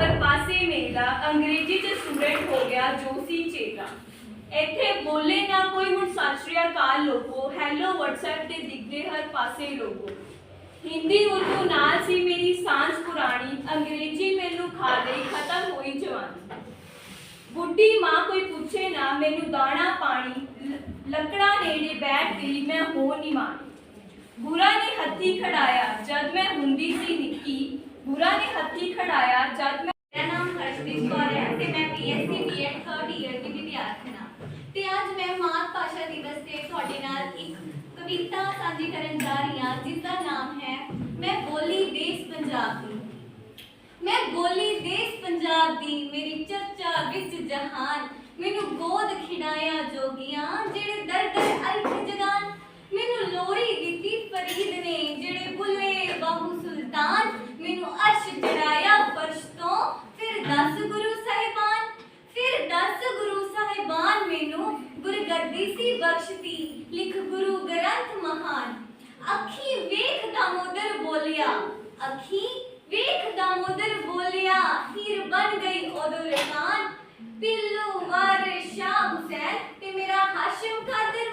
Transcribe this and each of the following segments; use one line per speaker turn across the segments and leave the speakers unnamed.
ਪਰ ਪਾਸੇ ਮੇਰਾ ਅੰਗਰੇਜ਼ੀ ਚ ਸਟੂਡੈਂਟ ਹੋ ਗਿਆ ਜੋਸੀ ਚੇਗਾ ਇੱਥੇ ਬੋਲੇ ਨਾ ਕੋਈ, ਹੁਣ ਸਤਿ ਸ਼੍ਰੀ ਅਕਾਲ ਲੋਕੋ, ਹੈਲੋ, WhatsApp ਤੇ ਦਿਖਦੇ ਹਰ ਪਾਸੇ ਲੋਗੋ ਹਿੰਦੀ ਉਰਦੂ ਨਾਲ ਸੀ ਮੇਰੀ ਸਾਂਝ ਪੁਰਾਣੀ, ਅੰਗਰੇਜ਼ੀ ਮੈਨੂੰ ਖਾ ਗਈ, ਖਤਮ ਹੋਈ ਜਵਾਨੀ। ਬੁੱਢੀ ਮਾਂ ਕੋਈ ਪੁੱਛੇ ਨਾ, ਮੈਨੂੰ ਦਾਣਾ ਪਾਣੀ, ਲ- ਲੱਕੜਾਂ ਨੇੜੇ ਬੈਠ ਗਈ, ਮੈਂ ਹੋ ਨਹੀਂ ਮਾਣੀ। ਬੁਰਾ ਨੇ ਹੱਥੀ ਖੜਾਇਆ, ਜਦ ਮੈਂ ਹੁੰਦੀ ਸੀ ਨਿੱਕੀ ਬੁਰਾ ਨੇ ਹੱਥੀ ਖੜਾਇਆ, ਜਦ ਮੈਂ
ਮੇਰਾ ਨਾਮ ਹਰਸ਼ਦੀਪ ਕੌਰ ਹੈ ਤੇ ਮੈਂ ਬੀਐਸਸੀ ਬੀਐਡ ਥਰਡ ਈਅਰ ਦੀ ਵਿਦਿਆਰਥਣ ਹਾਂ। ਤੇ ਅੱਜ ਮੈਂ ਮਾਤ ਭਾਸ਼ਾ ਦਿਵਸ ਤੇ ਤੁਹਾਡੇ ਨਾਲ ਇੱਕ ਕਵਿਤਾ ਸਾਂਝੀ ਕਰਨ ਜਾ ਰਹੀ ਹਾਂ ਜਿਸ ਦਾ ਨਾਮ ਹੈ, ਮੈਂ ਬੋਲੀ ਦੇਸ਼ ਪੰਜਾਬ ਦੀ। ਮੈਂ ਬੋਲੀ ਦੇਸ਼ ਪੰਜਾਬ ਦੀ, ਮੇਰੀ ਚਰਚਾ ਵਿੱਚ ਜਹਾਨ। ਮੈਨੂੰ ਗੋਦ ਖਿਡਾਇਆ ਜੋਗੀਆਂ, ਜਿਹੜੇ ਦਰ ਦਰ ਅਲਖ ਜਗਾਨ। ਮੈਨੂੰ ਲੋਰੀ ਦਿੱਤੀ ਫਰੀਦ ਨੇ, ਜਿਹੜੇ ਬੁੱਲੇ ਬਾਹੂ ਸੁਲਤਾਨ ਮੈਨੂੰ ਅਰਸ਼ ਚੜਾਇਆ ਫਰਸ਼ ਤੋਂ ਫਿਰ ਦਸ ਗੁਰੂ ਸਾਹਿਬਾਨ ਫਿਰ ਦਸ ਗੁਰੂ ਸਾਹਿਬਾਨ ਮੈਨੂੰ ਗੁਰਗੱਦੀ ਸੀ ਬਖਸ਼ਤੀ ਲਿਖ ਗੁਰੂ ਗ੍ਰੰਥ ਮਹਾਨ ਅੱਖੀ ਵੇਖ ਦਾਮੋਦਰ ਬੋਲਿਆ ਅੱਖੀ ਵੇਖ ਦਾਮੋਦਰ ਬੋਲਿਆ ਹੀਰ ਬਣ ਗਈ ਉਦੋਂ ਰਸਾਨ ਬਿੱਲੂ ਵਾਰਿਸ ਸ਼ਾਹ ਹੁਸੈਨ ਤੇ ਮੇਰਾ ਹਾਸ਼ਮ ਕਾਦਰ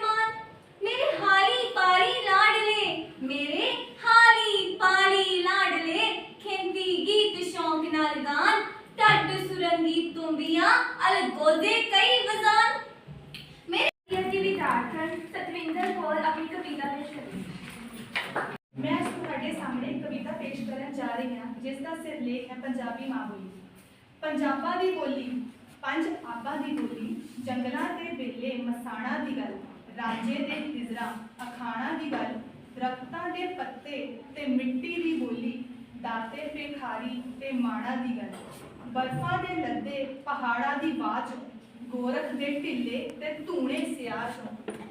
ਮਾਨ ਮੇਰੇ ਹਾਲੀ ਪਾਰੀ ਲਾਡਲੇ ਮੇਰੇ ਹਾਲੀ ਪਾਲੀ ਲਾਡਲੇ ਖੇਂਦੀ ਗੀਤ ਸ਼ੌਂਕ ਨਾਲ ਗਾਨ ਢੱਡ ਸੁਰੰਗੀ ਤੁੰਬੀਆਂ ਅਲਗੋਜ਼ੇ ਕਈ ਵਜ਼ਾਨ ਮੇਰੇ
ਦੀ ਵਿਦਿਆਰਥਣ ਸਤਵਿੰਦਰ ਕੌਰ ਆਪਣੀ ਕਵਿਤਾ ਪੇਸ਼ ਕਰੇਗੀ
ਮੈਂ ਅੱਜ ਤੁਹਾਡੇ ਸਾਹਮਣੇ ਇੱਕ ਕਵਿਤਾ ਪੇਸ਼ ਕਰਨ ਜਾ ਰਹੀ ਹਾਂ ਜਿਸ ਦਾ ਸਿਰਲੇਖ ਹੈ ਪੰਜਾਬੀ ਮਾਂ ਬੋਲੀ ਪੰਜਾਬਾਂ ਦੀ ਬੋਲੀ ਪੰਜ ਆਬਾਂ ਦੀ ਬੋਲੀ ਜੰਗਲਾਂ ਦੇ ਬੇਲੇ ਮਸਾਣਾ ਦੀ ਗੱਲ ਰਾਜੇ ਦੇ ਹਿਜਰਾ ਅਖਾਣਾ ਦੀ ਗੱਲ, ਦਰਖਤਾਂ ਦੇ ਪੱਤੇ ਤੇ ਮਿੱਟੀ ਦੀ ਬੋਲੀ, ਦਾਤੇ ਪੇਖਾਰੀ ਤੇ ਮਾਣਾ ਦੀ ਗੱਲ। ਬਰਫਾਂ ਦੇ ਲੱਦੇ ਪਹਾੜਾਂ ਦੀ ਬਾਝ ਗੋਰਖ ਦੇ ਢਿੱਲੇ ਤੇ ਧੂਣੇ ਸਿਆਚ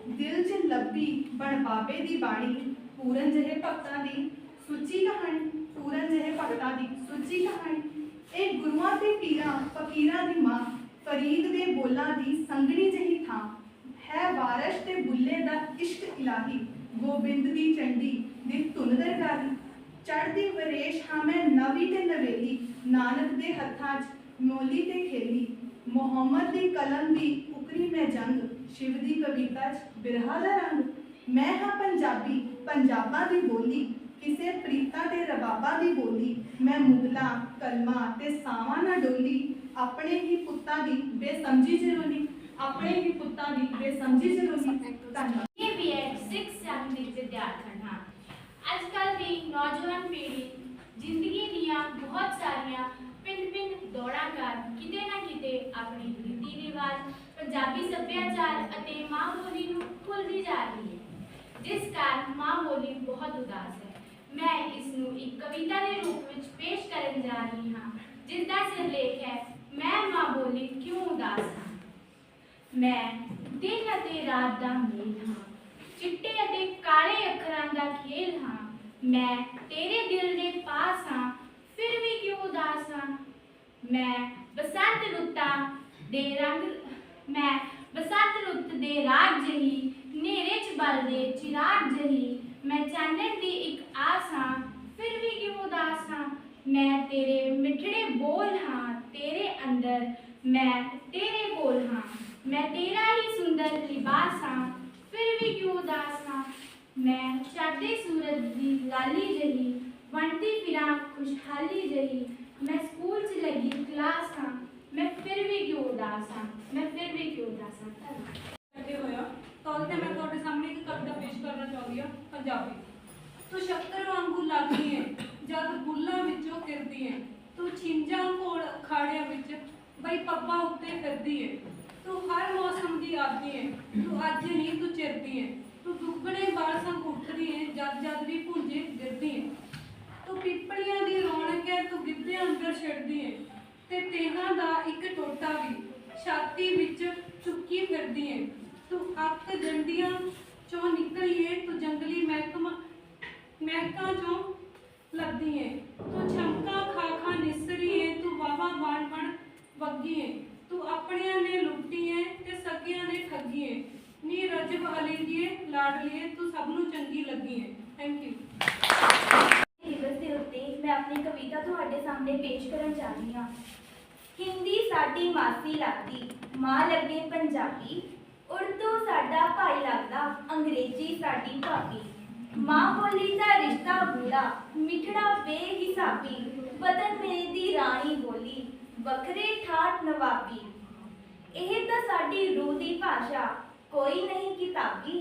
ਦਿਲ 'ਚ ਲੱਭੀ ਬਣ ਬਾਬੇ ਦੀ ਬਾਣੀ, ਪੂਰਨ ਜਿਹੇ ਭਗਤਾਂ ਦੀ ਸੁੱਚੀ ਕਹਾਣੀ, ਪੂਰਨ ਜਿਹੇ ਭਗਤਾਂ ਦੀ ਸੁੱਚੀ ਕਹਾਣੀ। ਇਹ ਗੁਰੂਆਂ ਤੇ ਪੀਰਾਂ, ਫਕੀਰਾਂ ਦੀ ਮਾਂ, ਫਰੀਦ ਦੇ ਬੋਲਾਂ ਦੀ ਸੰਗਣੀ ਜਿਹੀ ਥਾਂ। ਹੈ ਵਾਰਸ਼ ਤੇ ਬੁੱਲੇ ਦਾ ਇਸ਼ਕ ਇਲਾਹੀ, ਗੋਬਿੰਦ ਦੀ ਚੰਡੀ ਦੀ ਧੁਨ ਦਰਗਾਹੀ ਚੜ੍ਹਦੀ ਵਰੇਸ਼ ਹਾਂ ਮੈਂ ਨਵੀ ਤੇ ਨਵੇਲੀ, ਨਾਨਕ ਦੇ ਹੱਥਾਂ 'ਚ ਮੋਲੀ ਤੇ ਖੇਲੀ। ਮੁਹੰਮਦ ਦੀ ਕਲਮ ਦੀ ਉਕਰੀ ਮੈਂ ਜੰਗ, ਸ਼ਿਵ ਦੀ ਕਵਿਤਾ 'ਚ ਬਿਰਹਾ ਦਾ ਰੰਗ। ਮੈਂ ਹਾਂ ਪੰਜਾਬੀ, ਪੰਜਾਬਾਂ ਦੀ ਬੋਲੀ, ਕਿਸੇ ਪ੍ਰੀਤਾ ਤੇ ਰਬਾਬਾ ਦੀ ਬੋਲੀ। ਮੈਂ ਮੁਗਲਾਂ, ਕਲਮਾਂ ਤੇ ਸਾਵਾਂ ਨਾ ਡੋਲੀ, ਆਪਣੇ ਹੀ ਪੁੱਤਾਂ ਦੀ ਬੇਸਮਝੀ ਜਰੂਰੀ ਆਪਣੇ ਹੀ ਪੁੱਤਾਂ ਦੀ ਬੇਸਮਝੀ ਜਰੂਰੀ ਧੰਨਵਾਦ।
ਇਹ ਬੀਐਡ 6 ਸੈਮ ਦੀ ਵਿਦਿਆਰਥਣ ਹਾਂ। ਅੱਜ ਕੱਲ੍ਹ ਦੀ ਨੌਜਵਾਨ ਪੀੜ੍ਹੀ ਜ਼ਿੰਦਗੀ ਦੀਆਂ ਬਹੁਤ ਸਾਰੀਆਂ ਪਿੰਡ ਪਿੰਡ ਦੌੜਾਂ ਕਰ ਕਿਤੇ ਨਾ ਕਿਤੇ ਆਪਣੀ ਰੀਤੀ ਰਿਵਾਜ, ਪੰਜਾਬੀ ਸੱਭਿਆਚਾਰ ਅਤੇ ਮਾਂ ਬੋਲੀ ਨੂੰ ਭੁੱਲਦੀ ਜਾ ਰਹੀ ਹੈ। ਜਿਸ ਕਾਰਨ ਮਾਂ ਬੋਲੀ ਬਹੁਤ ਉਦਾਸ ਹੈ। ਮੈਂ ਇਸ ਨੂੰ ਇੱਕ ਕਵਿਤਾ ਦੇ ਰੂਪ ਵਿੱਚ ਪੇਸ਼ ਕਰਨ ਜਾ ਰਹੀ ਹਾਂ, ਜਿਸ ਦਾ ਸਿਰਲੇਖ ਹੈ, ਮੈਂ ਮਾਂ ਬੋਲੀ ਕਿਉਂ ਉਦਾਸ ਹਾਂ? ਮੈਂ ਦਿਨ ਅਤੇ ਰਾਤ ਦਾ ਮੇਲ ਹਾਂ। ਚਿੱਟੇ ਅਤੇ ਕਾਲੇ ਅੱਖਰਾਂ ਦਾ ਖੇਲ ਹਾਂ। ਮੈਂ ਤੇਰੇ ਦਿਲ ਦੇ ਪਾਸ ਹਾਂ, ਫਿਰ ਵੀ ਕਿਉਂ ਉਦਾਸ ਹਾਂ? ਮੈਂ ਬਸੰਤ ਰੁੱਤਾਂ ਦੇ ਰੰਗ, ਮੈਂ ਬਸੰਤ ਰੁੱਤ ਦੇ ਰਾਤ ਜਹੀ ਨੇਰੇ ਚ ਬਲਦੇ ਚਿਰਾਗ ਜਹੀ। ਮੈਂ ਚਾਨਣ ਦੀ ਇੱਕ ਆਸ ਹਾਂ, ਫਿਰ ਵੀ ਕਿਉਂ ਉਦਾਸ ਹਾਂ? ਮੈਂ ਤੇਰੇ ਮਿੱਠੜੇ ਬੋਲ ਹਾਂ, ਤੇਰੇ ਅੰਦਰ ਮੈਂ ਤੇਰੇ ਕੋਲ ਹਾਂ। ਮੈਂ ਤੇਰਾ ਹੀ ਸੁੰਦਰ ਲਿਬਾਸ ਹਾਂ ਫਿਰ ਵੀ ਕਿਉਂ ਉਦਾਸ ਹਾਂ ਮੈਂ ਚੜ੍ਹਦੇ ਸੂਰਜ ਦੀ ਲਾਲੀ ਜਹੀ ਵੰਡਦੀ ਫਿਰਾਂ ਖੁਸ਼ਹਾਲੀ ਜਹੀ ਮੈਂ ਸਕੂਲ 'ਚ ਲੱਗੀ ਕਲਾਸ ਹਾਂ ਮੈਂ ਫਿਰ ਵੀ ਕਿਉਂ ਉਦਾਸ ਹਾਂ ਮੈਂ ਫਿਰ ਵੀ ਕਿਉਂ ਉਦਾਸ ਹਾਂ ਧੰਨਵਾਦ
ਕਰਦੇ ਹੋਇਆ ਤੌਰ ਤੇ ਮੈਂ ਤੁਹਾਡੇ ਸਾਹਮਣੇ ਇੱਕ ਕਵਿਤਾ ਪੇਸ਼ ਕਰਨਾ ਚਾਹੁੰਦੀ ਹਾਂ ਪੰਜਾਬੀ ਤੂੰ ਸ਼ੱਕਰ ਵਾਂਗੂ ਲੱਗਦੀ ਏ ਜਦ ਬੁੱਲਾਂ ਵਿੱਚੋਂ ਫਿਰਦੀ ਏ ਤੂੰ ਛਿੰਜਾਂ ਕੋਲ ਅਖਾੜਿਆਂ ਵਿੱਚ ਬਈ ਪੱਬਾਂ ਉੱਤੇ ਫਿਰਦੀ ਏ ਤੂੰ ਹਰ ਮੌਸਮ ਦੀ ਆਦੀ ਏ, ਤੂੰ ਅੱਜ ਨਹੀਂ, ਤੂੰ ਚਿਰਦੀ ਏ। ਤੂੰ ਦੁੱਗਣੇ ਬਾਲ ਸੰਗ ਉੱਠਦੀ ਜਦ ਜਦ ਵੀ ਭੁੰਜੇ ਗਿਰਦੀ ਏ। ਤੂੰ ਪਿੱਪਲੀਆਂ ਦੀ ਰੌਣਕ ਏ, ਤੂੰ ਗਿੱਧੇ ਅੰਦਰ ਛਿੜਦੀ ਏ। ਤੇ ਤੇਹਾਂ ਦਾ ਇੱਕ ਟੋਟਾ ਵੀ ਛਾਤੀ ਵਿੱਚ ਚੁੱਕੀ ਫਿਰਦੀ ਏ। ਤੂੰ ਅੱਕ ਜੰਡੀਆਂ ਚੋਂ ਨਿਕਲੀ ਤੂੰ ਜੰਗਲੀ ਮਹਿਕਮਾ, ਮਹਿਕਾਂ ਚੋਂ ਲੱਦੀ ਹੈ ਤੂੰ ਛਮਕਾ ਖਾ ਖਾ ਨਿਸਰੀ ਏ, ਤੂੰ ਵਾਵਾ ਬਣ ਬਣ ਵੱਗੀ ਏ। ਤੂੰ ਆਪਣਿਆਂ ਨੇ ਲੁੱਟੀ ਏ ਤੇ ਸਕਿਆਂ ਨੇ ਠੱਗੀ ਏ ਨੀ ਰਜਬ ਅਲੀ ਦੀਏ ਲਾਡਲੀ ਏ ਤੂੰ ਸਭ ਨੂੰ ਚੰਗੀ ਲੱਗੀ ਏ ਥੈਂਕ ਯੂ
ਦਿਵਸ ਦੇ ਉੱਤੇ ਮੈਂ ਆਪਣੀ ਕਵਿਤਾ ਤੁਹਾਡੇ ਸਾਹਮਣੇ ਪੇਸ਼
ਕਰਨ ਜਾ ਰਹੀ ਹਾਂ। ਹਿੰਦੀ ਸਾਡੀ ਮਾਸੀ ਲੱਗਦੀ, ਮਾਂ ਲੱਗੇ ਪੰਜਾਬੀ। ਉਰਦੂ ਸਾਡਾ ਭਾਈ ਲੱਗਦਾ, ਅੰਗਰੇਜ਼ੀ ਸਾਡੀ ਭਾਬੀ। ਮਾਂ ਬੋਲੀ ਦਾ ਰਿਸ਼ਤਾ ਗੂੜਾ ਮਿਠੜਾ ਬੇਹਿਸਾਬੀ। ਵਤਨ ਮੇਰੇ ਦੀ ਰਾਣੀ ਬੋਲੀ। ਵੱਖਰੇ ਠਾਠ ਨਵਾਬੀ। ਇਹ ਤਾਂ ਸਾਡੀ ਰੂਹ ਦੀ ਭਾਸ਼ਾ, ਕੋਈ ਨਹੀਂ ਕਿਤਾਬੀ।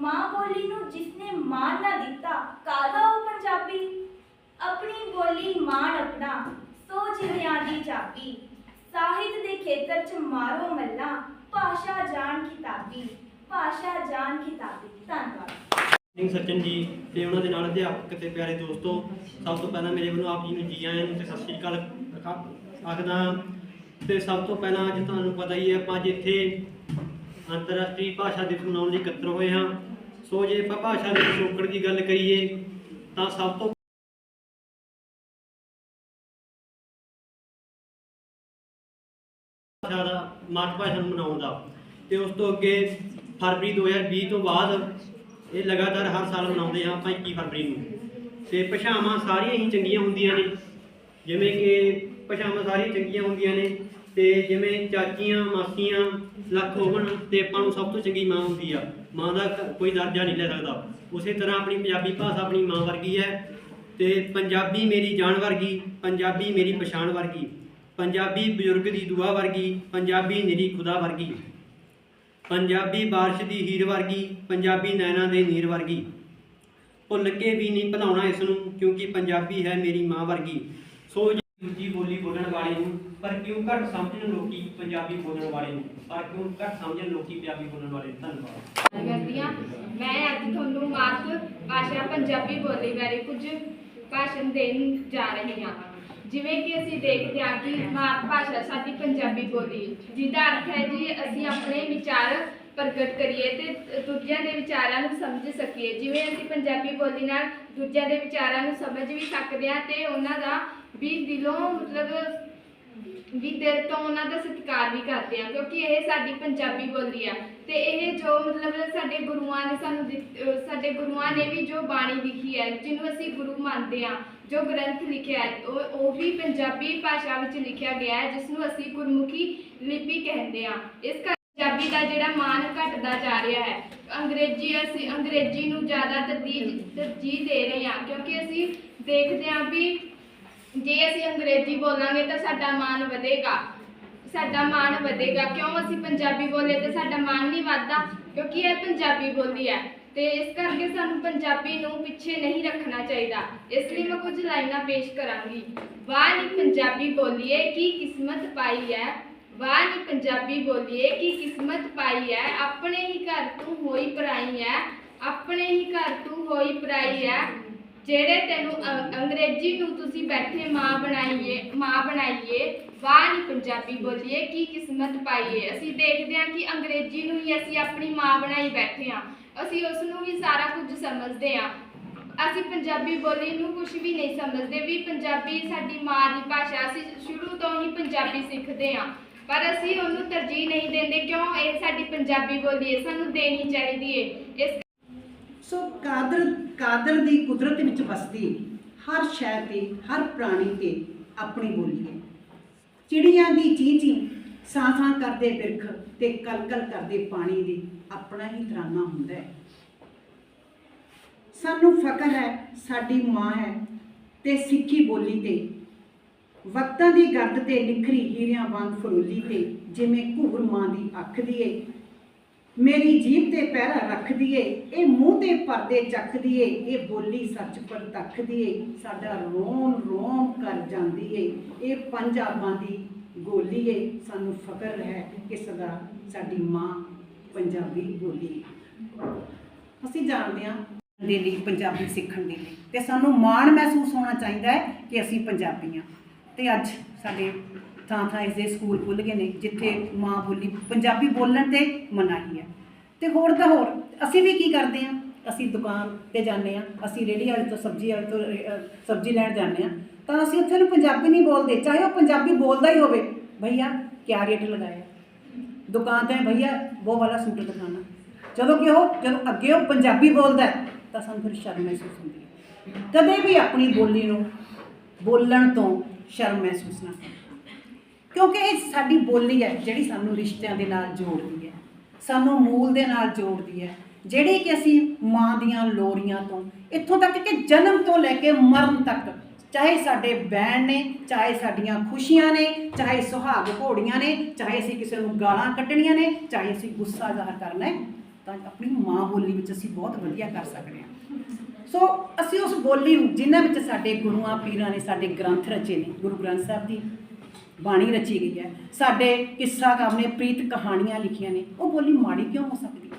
ਮਾਂ ਬੋਲੀ ਨੂੰ ਜਿਸਨੇ ਮਾਣ ਨਾ ਦਿੱਤਾ, ਕਾਹਦਾ ਉਹ ਪੰਜਾਬੀ? ਆਪਣੀ ਬੋਲੀ ਮਾਣ ਆਪਣਾ, ਸੋ ਜਿਵਿਆਂ ਦੀ ਚਾਬੀ। ਸਾਹਿਤ ਦੇ ਖੇਤਰ 'ਚ ਮਾਰੋ ਮੱਲਾ, ਭਾਸ਼ਾ ਜਾਣ ਕਿਤਾਬੀ, ਭਾਸ਼ਾ ਜਾਣ ਕਿਤਾਬੀ। ਧੰਨਵਾਦ।
ਸਿੰਘ ਸਚਨ ਜੀ ਤੇ ਉਹਨਾਂ ਦੇ ਨਾਲ ਅਧਿਆਪਕ ਤੇ ਪਿਆਰੇ ਦੋਸਤੋ, ਸਭ ਤੋਂ ਪਹਿਲਾਂ ਮੇਰੇ ਵੱਲੋਂ ਆਪ ਜੀ ਨੂੰ ਜੀ ਆਇਆਂ ਨੂੰ ਤੇ ਸਤਿ ਸ਼੍ਰੀ ਅਕਾਲ। ਆਖ- ਆਖਦਾ ਤੇ ਸਭ ਤੋਂ ਪਹਿਲਾਂ ਅੱਜ ਤੁਹਾਨੂੰ ਪਤਾ ਹੀ ਹੈ, ਆਪਾਂ ਜਿੱਥੇ ਅੰਤਰਰਾਸ਼ਟਰੀ ਭਾਸ਼ਾ ਦਿਵਸ ਮਨਾਉਣ ਲਈ ਇਕੱਤਰ ਹੋਏ ਹਾਂ। ਸੋ ਜੇ ਆਪਾਂ ਭਾਸ਼ਾ ਦੇ ਪਿਛੋਕੜ ਦੀ ਗੱਲ ਕਰੀਏ, ਤਾਂ ਸਭ ਤੋਂ ਭਾਸ਼ਾ ਦਾ ਮਾਤ ਭਾਸ਼ਾ ਨੂੰ ਮਨਾਉਣ ਦਾ। ਤੇ ਉਸ ਤੋਂ ਅੱਗੇ ਫਰਵਰੀ 2020 ਤੋਂ ਬਾਅਦ ਇਹ ਲਗਾਤਾਰ ਹਰ ਸਾਲ ਮਨਾਉਂਦੇ ਹਾਂ ਆਪਾਂ 21 ਫਰਵਰੀ ਨੂੰ। ਤੇ ਭਾਸ਼ਾਵਾਂ ਸਾਰੀਆਂ ਹੀ ਚੰਗੀਆਂ ਹੁੰਦੀਆਂ ਨੇ। ਜਿਵੇਂ ਕਿ ਭਾਸ਼ਾਵਾਂ ਸਾਰੀਆਂ ਚੰਗੀਆਂ ਹੁੰਦੀਆਂ ਨੇ ਤੇ ਜਿਵੇਂ ਚਾਚੀਆਂ, ਮਾਸੀਆਂ, ਲੱਖ ਹੋਣ ਤੇ ਆਪਾਂ ਨੂੰ ਸਭ ਤੋਂ ਚੰਗੀ ਮਾਂ ਹੁੰਦੀ ਆ। ਮਾਂ ਦਾ ਕੋਈ ਦਰਜਾ ਨਹੀਂ ਲੈ ਸਕਦਾ। ਉਸੇ ਤਰ੍ਹਾਂ ਆਪਣੀ ਪੰਜਾਬੀ ਭਾਸ਼ਾ ਆਪਣੀ ਮਾਂ ਵਰਗੀ ਹੈ ਤੇ ਪੰਜਾਬੀ ਮੇਰੀ ਜਾਨ ਵਰਗੀ, ਪੰਜਾਬੀ ਮੇਰੀ ਪਛਾਣ ਵਰਗੀ, ਪੰਜਾਬੀ ਬਜ਼ੁਰਗ ਦੀ ਦੁਆ ਵਰਗੀ, ਪੰਜਾਬੀ ਨਿਰੀ ਖੁਦਾ ਵਰਗੀ, ਪੰਜਾਬੀ ਬਾਰਿਸ਼ ਦੀ ਹੀਰ ਵਰਗੀ, ਪੰਜਾਬੀ ਨੈਣਾ ਦੇ ਨੀਰ ਵਰਗੀ। ਭੁੱਲ ਕੇ ਵੀ ਨਹੀਂ ਭੁਲਾਉਣਾ ਇਸ ਨੂੰ, ਕਿਉਂਕਿ ਪੰਜਾਬੀ ਹੈ ਮੇਰੀ ਮਾਂ ਵਰਗੀ। ਸੋ ਦੂਜੀ ਬੋਲੀ ਬੋਲਣ ਵਾਲੇ ਨੂੰ, ਪਰ ਕਿਉਂ ਘੱਟ ਸਮਝਣ ਲੋਕੀ ਪੰਜਾਬੀ ਬੋਲਣ ਵਾਲੇ ਨੂੰ? ਪਰ ਕਿਉਂ ਘੱਟ ਸਮਝਣ ਲੋਕੀ ਪੰਜਾਬੀ ਬੋਲਣ ਵਾਲੇ ਨੂੰ? ਧੰਨਵਾਦ।
ਕਰਦੀ ਹਾਂ। ਮੈਂ ਅੱਜ ਤੁਹਾਨੂੰ ਮਾਤ ਭਾਸ਼ਾ ਪੰਜਾਬੀ ਬੋਲੀ ਬਾਰੇ ਕੁਝ ਭਾਸ਼ਣ ਦੇਣ ਜਾ ਰਹੀ ਹਾਂ। ਜਿਵੇਂ ਕਿ ਅਸੀਂ ਦੇਖਦੇ ਹਾਂ ਕਿ ਮਾਤ ਭਾਸ਼ਾ ਸਾਡੀ ਪੰਜਾਬੀ ਬੋਲੀ ਜਿਹਦਾ ਅਰਥ ਹੈ ਜੀ ਅਸੀਂ ਆਪਣੇ ਵਿਚਾਰ ਪ੍ਰਗਟ ਕਰੀਏ ਤੇ ਦੂਜਿਆਂ ਦੇ ਵਿਚਾਰਾਂ ਨੂੰ ਸਮਝ ਸਕੀਏ। ਜਿਵੇਂ ਅਸੀਂ ਪੰਜਾਬੀ ਬੋਲੀ ਨਾਲ ਦੂਜਿਆਂ ਦੇ ਵਿਚਾਰਾਂ ਨੂੰ ਸਮਝ ਵੀ ਸਕਦੇ ਹਾਂ ਤੇ ਉਹਨਾਂ ਦਾ ਵੀ ਦਿਲੋਂ ਮਤਲਬ ਵੀ ਦਿਲ ਤੋਂ ਉਹਨਾਂ ਦਾ ਸਤਿਕਾਰ ਵੀ ਕਰਦੇ ਆ, ਕਿਉਂਕਿ ਇਹ ਸਾਡੀ ਪੰਜਾਬੀ ਬੋਲੀ ਆ। ਤੇ ਇਹ ਜੋ ਮਤਲਬ ਸਾਡੇ ਗੁਰੂਆਂ ਨੇ ਸਾਨੂੰ ਦਿੱਤ- ਅਹ ਸਾਡੇ ਗੁਰੂਆਂ ਨੇ ਵੀ ਜੋ ਬਾਣੀ ਲਿਖੀ ਹੈ ਜਿਹਨੂੰ ਅਸੀਂ ਗੁਰੂ ਮੰਨਦੇ ਆ, ਜੋ ਗ੍ਰੰਥ ਲਿਖਿਆ ਹੈ, ਉਹ ਉਹ ਵੀ ਪੰਜਾਬੀ ਭਾਸ਼ਾ ਵਿੱਚ ਲਿਖਿਆ ਗਿਆ ਹੈ ਜਿਸ ਨੂੰ ਅਸੀਂ ਗੁਰਮੁਖੀ ਲਿਪੀ ਕਹਿੰਦੇ ਆ। ਇਸ ਕਰਕੇ ਪੰਜਾਬੀ ਦਾ ਜਿਹੜਾ ਮਾਨ ਘਟਦਾ ਜਾ ਰਿਹਾ ਹੈ, ਅੰਗਰੇਜ਼ੀ ਅਸੀਂ, ਅੰਗਰੇਜ਼ੀ ਨੂੰ ਜ਼ਿਆਦਾ ਤਰਜੀਹ ਤਰਜੀਹ ਦੇ ਰਹੇ ਹਾਂ ਕਿਉਂਕਿ ਅਸੀਂ ਦੇਖਦੇ ਹਾਂ ਵੀ ਜੇ ਅਸੀਂ ਅੰਗਰੇਜ਼ੀ ਬੋਲਾਂਗੇ ਤਾਂ ਸਾਡਾ ਮਾਣ ਵਧੇਗਾ। ਸਾਡਾ ਮਾਣ ਵਧੇਗਾ। ਕਿਉਂ ਅਸੀਂ ਪੰਜਾਬੀ ਬੋਲੇ ਤੇ ਸਾਡਾ ਮਾਣ ਨਹੀਂ ਵੱਧਦਾ? ਕਿਉਂਕਿ ਇਹ ਪੰਜਾਬੀ ਬੋਲੀ ਹੈ। ਤੇ ਇਸ ਕਰਕੇ ਸਾਨੂੰ ਪੰਜਾਬੀ ਨੂੰ ਪਿੱਛੇ ਨਹੀਂ ਰੱਖਣਾ ਚਾਹੀਦਾ। ਇਸ ਲਈ ਮੈਂ ਕੁਝ ਲਾਈਨਾਂ ਪੇਸ਼ ਕਰਾਂਗੀ। ਵਾਹ ਨੀ ਪੰਜਾਬੀ ਬੋਲੀਏ ਕੀ ਕਿਸਮਤ ਪਾਈ ਹੈ ਵਾਹ ਨੀ ਪੰਜਾਬੀ ਬੋਲੀਏ ਕੀ ਕਿਸਮਤ ਪਾਈ ਹੈ ਆਪਣੇ ਹੀ ਘਰ ਤੂੰ ਹੋਈ ਪਰਾਈ ਹੈ ਆਪਣੇ ਹੀ ਘਰ ਤੂੰ ਹੋਈ ਪਰਾਈ ਹੈ ਜਿਹੜੇ ਤੈਨੂੰ ਅੰ- ਅੰਗਰੇਜ਼ੀ ਨੂੰ ਤੁਸੀਂ ਬੈਠੇ ਮਾਂ ਬਣਾਈਏ ਮਾਂ ਬਣਾਈਏ, ਵਾਹ ਨੀ ਪੰਜਾਬੀ ਬੋਲੀਏ, ਕੀ ਕਿਸਮਤ ਪਾਈਏ। ਅਸੀਂ ਦੇਖਦੇ ਹਾਂ ਕਿ ਅੰਗਰੇਜ਼ੀ ਨੂੰ ਹੀ ਅਸੀਂ ਆਪਣੀ ਮਾਂ ਬਣਾਈ ਬੈਠੇ ਹਾਂ। ਅਸੀਂ ਉਸ ਨੂੰ ਹੀ ਸਾਰਾ ਕੁਝ ਸਮਝਦੇ ਹਾਂ। ਅਸੀਂ ਪੰਜਾਬੀ ਬੋਲੀ ਨੂੰ ਕੁਝ ਵੀ ਨਹੀਂ ਸਮਝਦੇ, ਵੀ ਪੰਜਾਬੀ ਸਾਡੀ ਮਾਂ ਦੀ ਭਾਸ਼ਾ, ਅਸੀਂ ਸ਼ੁਰੂ ਤੋਂ ਹੀ ਪੰਜਾਬੀ ਸਿੱਖਦੇ ਹਾਂ। ਪਰ ਅਸੀਂ ਉਹਨੂੰ ਤਰਜੀਹ ਨਹੀਂ ਦਿੰਦੇ, ਕਿਉਂ? ਇਹ ਸਾਡੀ ਪੰਜਾਬੀ ਬੋਲੀ ਹੈ, ਸਾਨੂੰ ਦੇਣੀ ਚਾਹੀਦੀ ਹੈ। ਇਸ
ਸੋ ਕਾਦਰ ਕਾਦਰ ਦੀ ਕੁਦਰਤ ਵਿੱਚ ਵਸਦੀ ਹਰ ਸ਼ੈ ਤੇ, ਹਰ ਪ੍ਰਾਣੀ ਤੇ ਆਪਣੀ ਬੋਲੀ ਹੈ। ਚਿੜੀਆਂ ਦੀ ਚੀਂ ਚੀਂ ਸਾਂ ਸਾਂ ਕਰਦੇ ਬਿਰਖ ਤੇ ਕਲ ਕਰਦੇ ਪਾਣੀ ਦੀ ਆਪਣਾ ਹੀ ਤਰਾਨਾ ਹੁੰਦਾ ਹੈ। ਸਾਨੂੰ ਫਕਰ ਹੈ, ਸਾਡੀ ਮਾਂ ਹੈ ਤੇ ਸਿੱਖੀ ਬੋਲੀ ਤੇ। ਵਕਤਾਂ ਦੀ ਗਰਦ ਤੇ ਨਿਖਰੀ ਹੀਰਿਆਂ ਵਾਂਗ ਫਰੋਲੀ ਤੇ, ਜਿਵੇਂ ਘੂਰ ਮਾਂ ਦੀ ਅੱਖ ਦੀ ਏ। ਮੇਰੀ ਜੀਭ ਤੇ ਪਹਿਰਾ ਰੱਖਦੀ ਏ ਇਹ ਮੂੰਹ ਤੇ ਪਰਦੇ ਚੱਕਦੀ ਏ ਇਹ ਬੋਲੀ ਸੱਚ ਪਰ ਤੱਕਦੀ ਏ ਸਾਡਾ ਰੋਮ ਰੋਮ ਕਰ ਜਾਂਦੀ ਏ। ਇਹ ਪੰਜਾਬਾਂ ਦੀ ਗੋਲੀ ਏ। ਸਾਨੂੰ ਫਕਰ ਹੈ ਕਿ ਸਦਾ ਸਾਡੀ ਮਾਂ ਪੰਜਾਬੀ ਬੋਲੀ ਅਸੀਂ ਜਾਣਦੇ ਹਾਂ ਦੇ ਲਈ ਪੰਜਾਬੀ ਸਿੱਖਣ ਦੇ ਲਈ। ਤੇ ਸਾਨੂੰ ਮਾਣ ਮਹਿਸੂਸ ਹੋਣਾ ਚਾਹੀਦਾ ਹੈ ਕਿ ਅਸੀਂ ਪੰਜਾਬੀ ਹਾਂ। ਤੇ ਅੱਜ ਸਾਡੇ ਥਾਂ ਥਾਂ ਇਸ ਦੇ ਸਕੂਲ ਖੁੱਲ੍ਹ ਗਏ ਨੇ, ਜਿੱਥੇ ਮਾਂ ਬੋਲੀ, ਪੰਜਾਬੀ ਬੋਲਣ ਤੇ ਮਨਾਹੀ ਹੈ। ਤੇ ਹੋਰ ਤਾਂ ਹੋਰ, ਅਸੀਂ ਵੀ ਕੀ ਕਰਦੇ ਹਾਂ? ਅਸੀਂ ਦੁਕਾਨ ਤੇ ਜਾਂਦੇ ਹਾਂ, ਅਸੀਂ ਰੇਹੜੀ ਵਾਲੇ ਤੋਂ ਸਬਜ਼ੀ ਵਾਲੇ ਤੋਂ ਸਬਜ਼ੀ ਲੈਣ ਜਾਂਦੇ ਹਾਂ, ਤਾਂ ਅਸੀਂ ਉੱਥੇ ਨੂੰ ਪੰਜਾਬੀ ਨਹੀਂ ਬੋਲਦੇ, ਚਾਹੇ ਉਹ ਪੰਜਾਬੀ ਬੋਲਦਾ ਹੀ ਹੋਵੇ। ਭਈਆ, ਕਿਆ ਰੇਟ ਲਗਾਇਆ? ਦੁਕਾਨ ਤੇ ਭਈਆ ਉਹ ਵਾਲਾ ਸੂਟ ਦਿਖਾਣਾ ਜਦੋਂ ਕਿ ਉਹ, ਜਦੋਂ ਅੱਗੇ ਉਹ ਪੰਜਾਬੀ ਬੋਲਦਾ ਤਾਂ ਸਾਨੂੰ ਫਿਰ ਸ਼ਰਮ ਮਹਿਸੂਸ ਹੁੰਦੀ ਹੈ। ਕਦੇ ਵੀ ਆਪਣੀ ਬੋਲੀ ਨੂੰ ਬੋਲਣ ਤੋਂ ਸ਼ਰਮ ਮਹਿਸੂਸ ਨਾ ਕਰੋ। ਕਿਉਂਕਿ ਇਹ ਸਾਡੀ ਬੋਲੀ ਹੈ, ਜਿਹੜੀ ਸਾਨੂੰ ਰਿਸ਼ਤਿਆਂ ਦੇ ਨਾਲ ਜੋੜਦੀ ਹੈ। ਸਾਨੂੰ ਮੂਲ ਦੇ ਨਾਲ ਜੋੜਦੀ ਹੈ। ਜਿਹੜੀ ਕਿ ਅਸੀਂ ਮਾਂ ਦੀਆਂ ਲੋਰੀਆਂ ਤੋਂ, ਇੱਥੋਂ ਤੱਕ ਕਿ ਜਨਮ ਤੋਂ ਲੈ ਕੇ ਮਰਨ ਤੱਕ, ਚਾਹੇ ਸਾਡੇ ਬੈਣ ਨੇ, ਚਾਹੇ ਸਾਡੀਆਂ ਖੁਸ਼ੀਆਂ ਨੇ, ਚਾਹੇ ਸੁਹਾਗ ਘੋੜੀਆਂ ਨੇ, ਚਾਹੇ ਅਸੀਂ ਕਿਸੇ ਨੂੰ ਗਾਲਾਂ ਕੱਢਣੀਆਂ ਨੇ, ਚਾਹੇ ਅਸੀਂ ਗੁੱਸਾ ਜ਼ਾਹਰ ਕਰਨਾ ਹੈ, ਤਾਂ ਆਪਣੀ ਮਾਂ ਬੋਲੀ ਵਿੱਚ ਅਸੀਂ ਬਹੁਤ ਵਧੀਆ ਕਰ ਸਕਦੇ ਹਾਂ। ਸੋ ਅਸੀਂ ਉਸ ਬੋਲੀ ਨੂੰ, ਜਿਨ੍ਹਾਂ ਵਿੱਚ ਸਾਡੇ ਗੁਰੂਆਂ, ਪੀਰਾਂ ਨੇ, ਸਾਡੇ ਗ੍ਰੰਥ ਰਚੇ ਨੇ, ਗੁਰੂ ਗ੍ਰੰਥ ਸਾਹਿਬ ਦੀ ਬਾਣੀ ਰਚੀ ਗਈ ਹੈ। ਸਾਡੇ ਕਿੱਸਾ ਕਾਮ ਨੇ ਪ੍ਰੀਤ ਕਹਾਣੀਆਂ ਲਿਖੀਆਂ ਨੇ। ਉਹ ਬੋਲੀ, ਮਾੜੀ ਕਿਉਂ ਹੋ ਸਕਦੀ ਹੈ?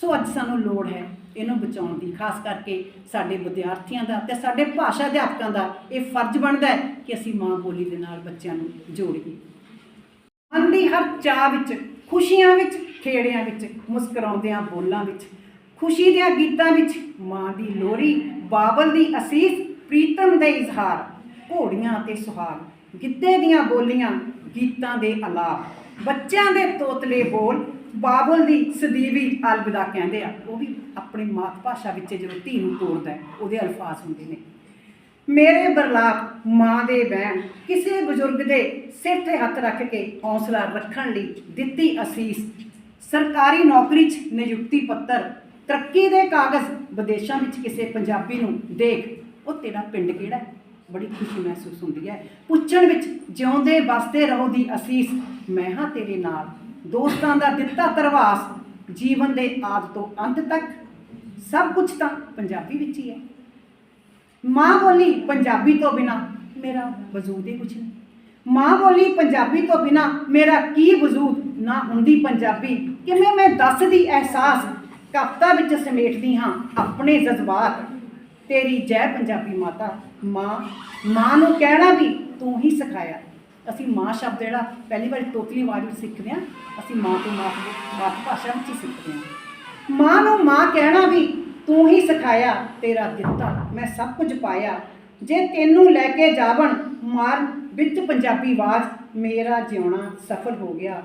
ਸੋ ਅੱਜ ਸਾਨੂੰ ਲੋੜ ਹੈ ਇਹਨੂੰ ਬਚਾਉਣ ਦੀ। ਖਾਸ ਕਰਕੇ ਸਾਡੇ ਵਿਦਿਆਰਥੀਆਂ ਦਾ ਤੇ ਸਾਡੇ ਭਾਸ਼ਾ ਅਧਿਆਪਕਾਂ ਦਾ ਇਹ ਫਰਜ਼ ਬਣਦਾ ਹੈ ਕਿ ਅਸੀਂ ਮਾਂ ਬੋਲੀ ਦੇ ਨਾਲ ਬੱਚਿਆਂ ਨੂੰ ਜੋੜੀਏ। ਮਨ ਦੀ ਹਰ ਚਾਹ ਵਿੱਚ, ਖੁਸ਼ੀਆਂ ਵਿੱਚ, ਖੇੜਿਆਂ ਵਿੱਚ, ਮੁਸਕਰਾਉਂਦਿਆਂ ਬੋਲਾਂ ਵਿੱਚ, ਖੁਸ਼ੀ ਦੇ ਗੀਤਾਂ ਵਿੱਚ ਮਾਂ ਦੀ ਲੋਰੀ ਬਾਬਲ ਦੀ ਅਸੀਸ, ਪ੍ਰੀਤਮ ਦੇ ਇਜ਼ਹਾਰ, ਘੋੜੀਆਂ ਤੇ ਸੁਹਾਗ। ਗਿੱਧੇ ਦੀਆਂ ਬੋਲੀਆਂ ਗੀਤਾਂ ਦੇ ਅਲਾਪ। ਬੱਚਿਆਂ ਦੇ ਤੋਤਲੇ ਬੋਲ ਬਾਬਲ ਦੀ ਸਦੀਵੀ ਅਲਵਿਦਾ ਕਹਿੰਦੇ ਆ। ਉਹ ਵੀ ਆਪਣੀ ਮਾਤ ਭਾਸ਼ਾ ਵਿੱਚ ਜਦੋਂ ਧੀ ਨੂੰ ਤੋੜਦਾ ਹੈ, ਉਹਦੇ ਅਲਫਾਜ਼ ਹੁੰਦੇ ਨੇ। ਮੇਰੇ ਬਰਲਾਪ ਮਾਂ ਦੇ ਬਹਿਣ ਕਿਸੇ ਬਜ਼ੁਰਗ ਦੇ ਸਿਰ ਤੇ ਹੱਥ ਰੱਖ ਕੇ ਹੌਸਲਾ ਰੱਖਣ ਲਈ ਦਿੱਤੀ ਅਸੀਸ। ਸਰਕਾਰੀ ਨੌਕਰੀ 'ਚ ਨਿਯੁਕਤੀ ਪੱਤਰ ਤਰੱਕੀ ਦੇ ਕਾਗਜ਼ ਵਿਦੇਸ਼ਾਂ ਵਿੱਚ ਕਿਸੇ ਪੰਜਾਬੀ ਨੂੰ ਦੇਖ। ਉਹ ਤੇਰਾ ਪਿੰਡ ਕਿਹੜਾ ਹੈ? ਬੜੀ ਖੁਸ਼ੀ ਮਹਿਸੂਸ ਹੁੰਦੀ ਹੈ। ਪੁੱਛਣ ਵਿੱਚ ਜਿਉਂਦੇ ਵਸਦੇ ਰਹੋ ਦੀ ਅਸੀਸ, ਮੈਂ ਹਾਂ ਤੇਰੇ ਨਾਲ। ਦੋਸਤਾਂ ਦਾ ਦਿੱਤਾ ਤਰਵਾਸ, ਜੀਵਨ ਦੇ ਆਦ ਤੋਂ ਅੰਤ ਤੱਕ। ਸਭ ਕੁਝ ਤਾਂ ਪੰਜਾਬੀ ਵਿੱਚ ਹੀ ਹੈ। ਮਾਂ ਬੋਲੀ ਪੰਜਾਬੀ ਤੋਂ ਬਿਨਾ ਮੇਰਾ ਵਜੂਦ ਹੀ ਕੁਛ ਨਹੀਂ। ਮਾਂ ਬੋਲੀ ਪੰਜਾਬੀ ਤੋਂ ਬਿਨਾ ਮੇਰਾ ਕੀ ਵਜੂਦ? ਨਾ ਹੁੰਦੀ ਪੰਜਾਬੀ। ਕਿਵੇਂ ਮੈਂ ਦੱਸਦੀ ਅਹਿਸਾਸ? ਕਵਿਤਾ ਵਿੱਚ ਸਮੇਟਦੀ ਹਾਂ ਆਪਣੇ ਜਜ਼ਬਾਤ। ਤੇਰੀ ਜੈ ਪੰਜਾਬੀ ਮਾਤਾ। ਮਾਂ ਮਾਂ ਨੂੰ ਕਹਿਣਾ ਵੀ ਤੂੰ ਹੀ ਸਿਖਾਇਆ। ਅਸੀਂ ਮਾਂ ਸ਼ਬਦ ਜਿਹੜਾ ਪਹਿਲੀ ਵਾਰੀ ਤੋਤਲੀ ਆਵਾਜ਼ ਵਿੱਚ ਸਿੱਖਦੇ ਹਾਂ, ਅਸੀਂ ਮਾਂ ਤੋਂ ਮਾਂ ਮਾਤ ਭਾਸ਼ਾ ਵਿੱਚ ਹੀ ਸਿੱਖਦੇ ਹਾਂ। ਮਾਂ ਨੂੰ ਮਾਂ ਕਹਿਣਾ ਵੀ ਤੂੰ ਹੀ ਸਿਖਾਇਆ, ਤੇਰਾ ਦਿੱਤਾ, ਮੈਂ ਸਭ ਕੁਝ ਪਾਇਆ। ਜੇ ਤੈਨੂੰ ਲੈ ਕੇ ਜਾਵਣ ਮਾਰ ਵਿੱਚ ਪੰਜਾਬੀ ਆਵਾਜ਼, ਮੇਰਾ ਜਿਉਣਾ ਸਫਲ ਹੋ ਗਿਆ।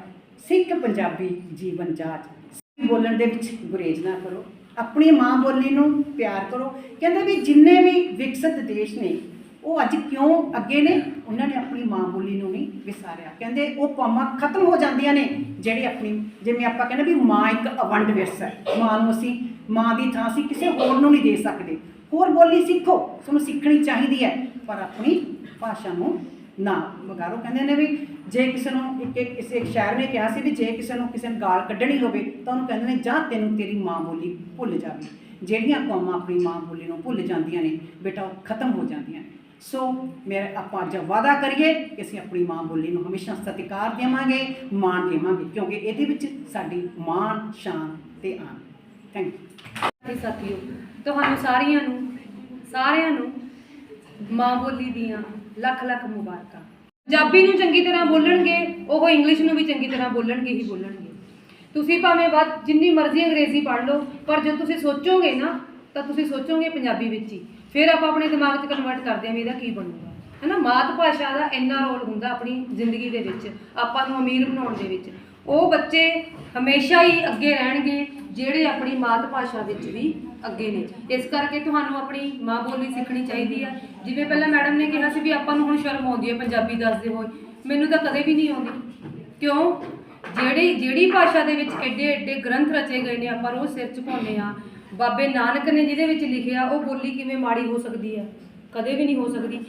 ਸਿੱਖ ਪੰਜਾਬੀ ਜੀਵਨ ਜਾਚ। ਸਿੱਖ ਬੋਲਣ ਦੇ ਵਿੱਚ ਗੁਰੇਜ਼ ਨਾ ਕਰੋ। ਆਪਣੀ ਮਾਂ ਬੋਲੀ ਨੂੰ ਪਿਆਰ ਕਰੋ। ਕਹਿੰਦੇ ਵੀ ਜਿੰਨੇ ਵੀ ਵਿਕਸਿਤ ਦੇਸ਼ ਨੇ, ਉਹ ਅੱਜ ਕਿਉਂ ਅੱਗੇ ਨੇ? ਉਹਨਾਂ ਨੇ ਆਪਣੀ ਮਾਂ ਬੋਲੀ ਨੂੰ ਨਹੀਂ ਵਿਸਾਰਿਆ। ਕਹਿੰਦੇ ਉਹ ਕੌਮਾਂ ਖਤਮ ਹੋ ਜਾਂਦੀਆਂ ਨੇ, ਜਿਹੜੀ ਆਪਣੀ, ਜਿਵੇਂ ਆਪਾਂ ਕਹਿੰਦੇ ਵੀ ਮਾਂ ਇੱਕ ਅਵੰਡ ਵਿਰਸ ਹੈ। ਮਾਂ ਨੂੰ ਅਸੀਂ, ਮਾਂ ਦੀ ਥਾਂ ਅਸੀਂ ਕਿਸੇ ਹੋਰ ਨੂੰ ਨਹੀਂ ਦੇ ਸਕਦੇ। ਹੋਰ ਬੋਲੀ ਸਿੱਖੋ, ਤੁਹਾਨੂੰ ਸਿੱਖਣੀ ਚਾਹੀਦੀ ਹੈ, ਪਰ ਆਪਣੀ ਭਾਸ਼ਾ ਨੂੰ ਨਾ ਵਿਗਾੜੋ। ਕਹਿੰਦੇ ਨੇ ਵੀ ਜੇ ਕਿਸੇ ਨੂੰ ਇੱਕ ਇੱਕ ਕਿਸੇ ਇੱਕ ਸ਼ਾਇਰ ਨੇ ਕਿਹਾ ਸੀ ਵੀ ਜੇ ਕਿਸੇ ਨੂੰ ਕਿਸੇ ਨੂੰ ਗਾਲ ਕੱਢਣੀ ਹੋਵੇ ਤਾਂ ਉਹਨੂੰ ਕਹਿੰਦੇ ਨੇ, ਜਾਂ ਤੈਨੂੰ ਤੇਰੀ ਮਾਂ ਬੋਲੀ ਭੁੱਲ ਜਾਵੇ। ਜਿਹੜੀਆਂ ਕੌਮਾਂ ਆਪਣੀ ਮਾਂ ਬੋਲੀ ਨੂੰ ਭੁੱਲ ਜਾਂਦੀਆਂ ਨੇ, ਬੇਟਾ, ਉਹ ਖਤਮ ਹੋ ਜਾਂਦੀਆਂ ਨੇ। ਸੋ ਮੇਰੇ ਆਪਾਂ ਅੱਜ ਵਾਅਦਾ ਕਰੀਏ ਕਿ ਅਸੀਂ ਆਪਣੀ ਮਾਂ ਬੋਲੀ ਨੂੰ ਹਮੇਸ਼ਾ ਸਤਿਕਾਰ ਦੇਵਾਂਗੇ, ਮਾਣ ਦੇਵਾਂਗੇ, ਕਿਉਂਕਿ ਇਹਦੇ ਵਿੱਚ ਸਾਡੀ ਮਾਣ, ਸ਼ਾਨ ਤੇ ਆਨ। ਥੈਂਕ ਯੂ
ਤੇ ਸਾਥੀਓ, ਤੁਹਾਨੂੰ ਸਾਰੀਆਂ ਨੂੰ ਸਾਰਿਆਂ ਨੂੰ ਮਾਂ ਬੋਲੀ ਦੀਆਂ ਲੱਖ ਲੱਖ ਮੁਬਾਰਕਾਂ। ਪੰਜਾਬੀ ਨੂੰ ਚੰਗੀ ਤਰ੍ਹਾਂ ਬੋਲਣਗੇ, ਉਹ ਇੰਗਲਿਸ਼ ਨੂੰ ਵੀ ਚੰਗੀ ਤਰ੍ਹਾਂ ਬੋਲਣਗੇ, ਹੀ ਬੋਲਣਗੇ। ਤੁਸੀਂ ਭਾਵੇਂ ਵੱਧ, ਜਿੰਨੀ ਮਰਜ਼ੀ ਅੰਗਰੇਜ਼ੀ ਪੜ੍ਹ ਲਓ, ਪਰ ਜੇ ਤੁਸੀਂ ਸੋਚੋਗੇ ਨਾ, ਤਾਂ ਤੁਸੀਂ ਸੋਚੋਗੇ ਪੰਜਾਬੀ ਵਿੱਚ ਹੀ। ਫਿਰ ਆਪਾਂ ਆਪਣੇ ਦਿਮਾਗ 'ਚ ਕਨਵਰਟ ਕਰਦੇ ਹਾਂ ਵੀ ਇਹਦਾ ਕੀ ਬਣੂਗਾ। ਹੈਨਾ ਮਾਤ ਭਾਸ਼ਾ ਦਾ ਇੰਨਾ ਰੋਲ ਹੁੰਦਾ ਆਪਣੀ ਜ਼ਿੰਦਗੀ ਦੇ ਵਿੱਚ, ਆਪਾਂ ਨੂੰ ਅਮੀਰ ਬਣਾਉਣ ਦੇ ਵਿੱਚ। ਉਹ ਬੱਚੇ ਹਮੇਸ਼ਾ ਹੀ ਅੱਗੇ ਰਹਿਣਗੇ ਜਿਹੜੇ ਆਪਣੀ ਮਾਤ ਭਾਸ਼ਾ ਵਿੱਚ ਵੀ ਅੱਗੇ ਨੇ। ਇਸ ਕਰਕੇ ਤੁਹਾਨੂੰ ਆਪਣੀ ਮਾਂ ਬੋਲੀ ਸਿੱਖਣੀ ਚਾਹੀਦੀ ਆ। ਜਿਵੇਂ ਪਹਿਲਾਂ ਮੈਡਮ ਨੇ ਕਿਹਾ ਸੀ ਵੀ ਆਪਾਂ ਨੂੰ ਹੁਣ ਸ਼ਰਮ ਆਉਂਦੀ ਹੈ ਪੰਜਾਬੀ ਦੱਸਦੇ ਹੋਏ। ਮੈਨੂੰ ਤਾਂ ਕਦੇ ਵੀ ਨਹੀਂ ਆਉਂਦੀ। ਕਿਉਂ? ਜਿਹੜੀ ਜਿਹੜੀ ਭਾਸ਼ਾ ਦੇ ਵਿੱਚ ਐਡੇ ਐਡੇ ਗ੍ਰੰਥ ਰਚੇ ਗਏ ਨੇ ਆਪਾਂ ਰੋਜ਼ ਸਿਰ ਝੁਕਾਉਂਦੇ ਆ। ਬਾਬੇ ਨਾਨਕ ਨੇ ਜਿਹਦੇ ਵਿੱਚ ਲਿਖਿਆ, ਉਹ ਬੋਲੀ ਕਿਵੇਂ ਮਾੜੀ ਹੋ ਸਕਦੀ ਹੈ ਕਦੇ ਵੀ ਨਹੀਂ ਹੋ ਸਕਦੀ।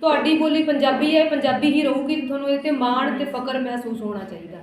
ਤੁਹਾਡੀ ਬੋਲੀ ਪੰਜਾਬੀ ਹੈ ਪੰਜਾਬੀ ਹੀ ਰਹੂਗੀ। ਤੁਹਾਨੂੰ ਇਹਦੇ ਤੇ ਮਾਣ ਤੇ ਫਕਰ ਮਹਿਸੂਸ ਹੋਣਾ ਚਾਹੀਦਾ।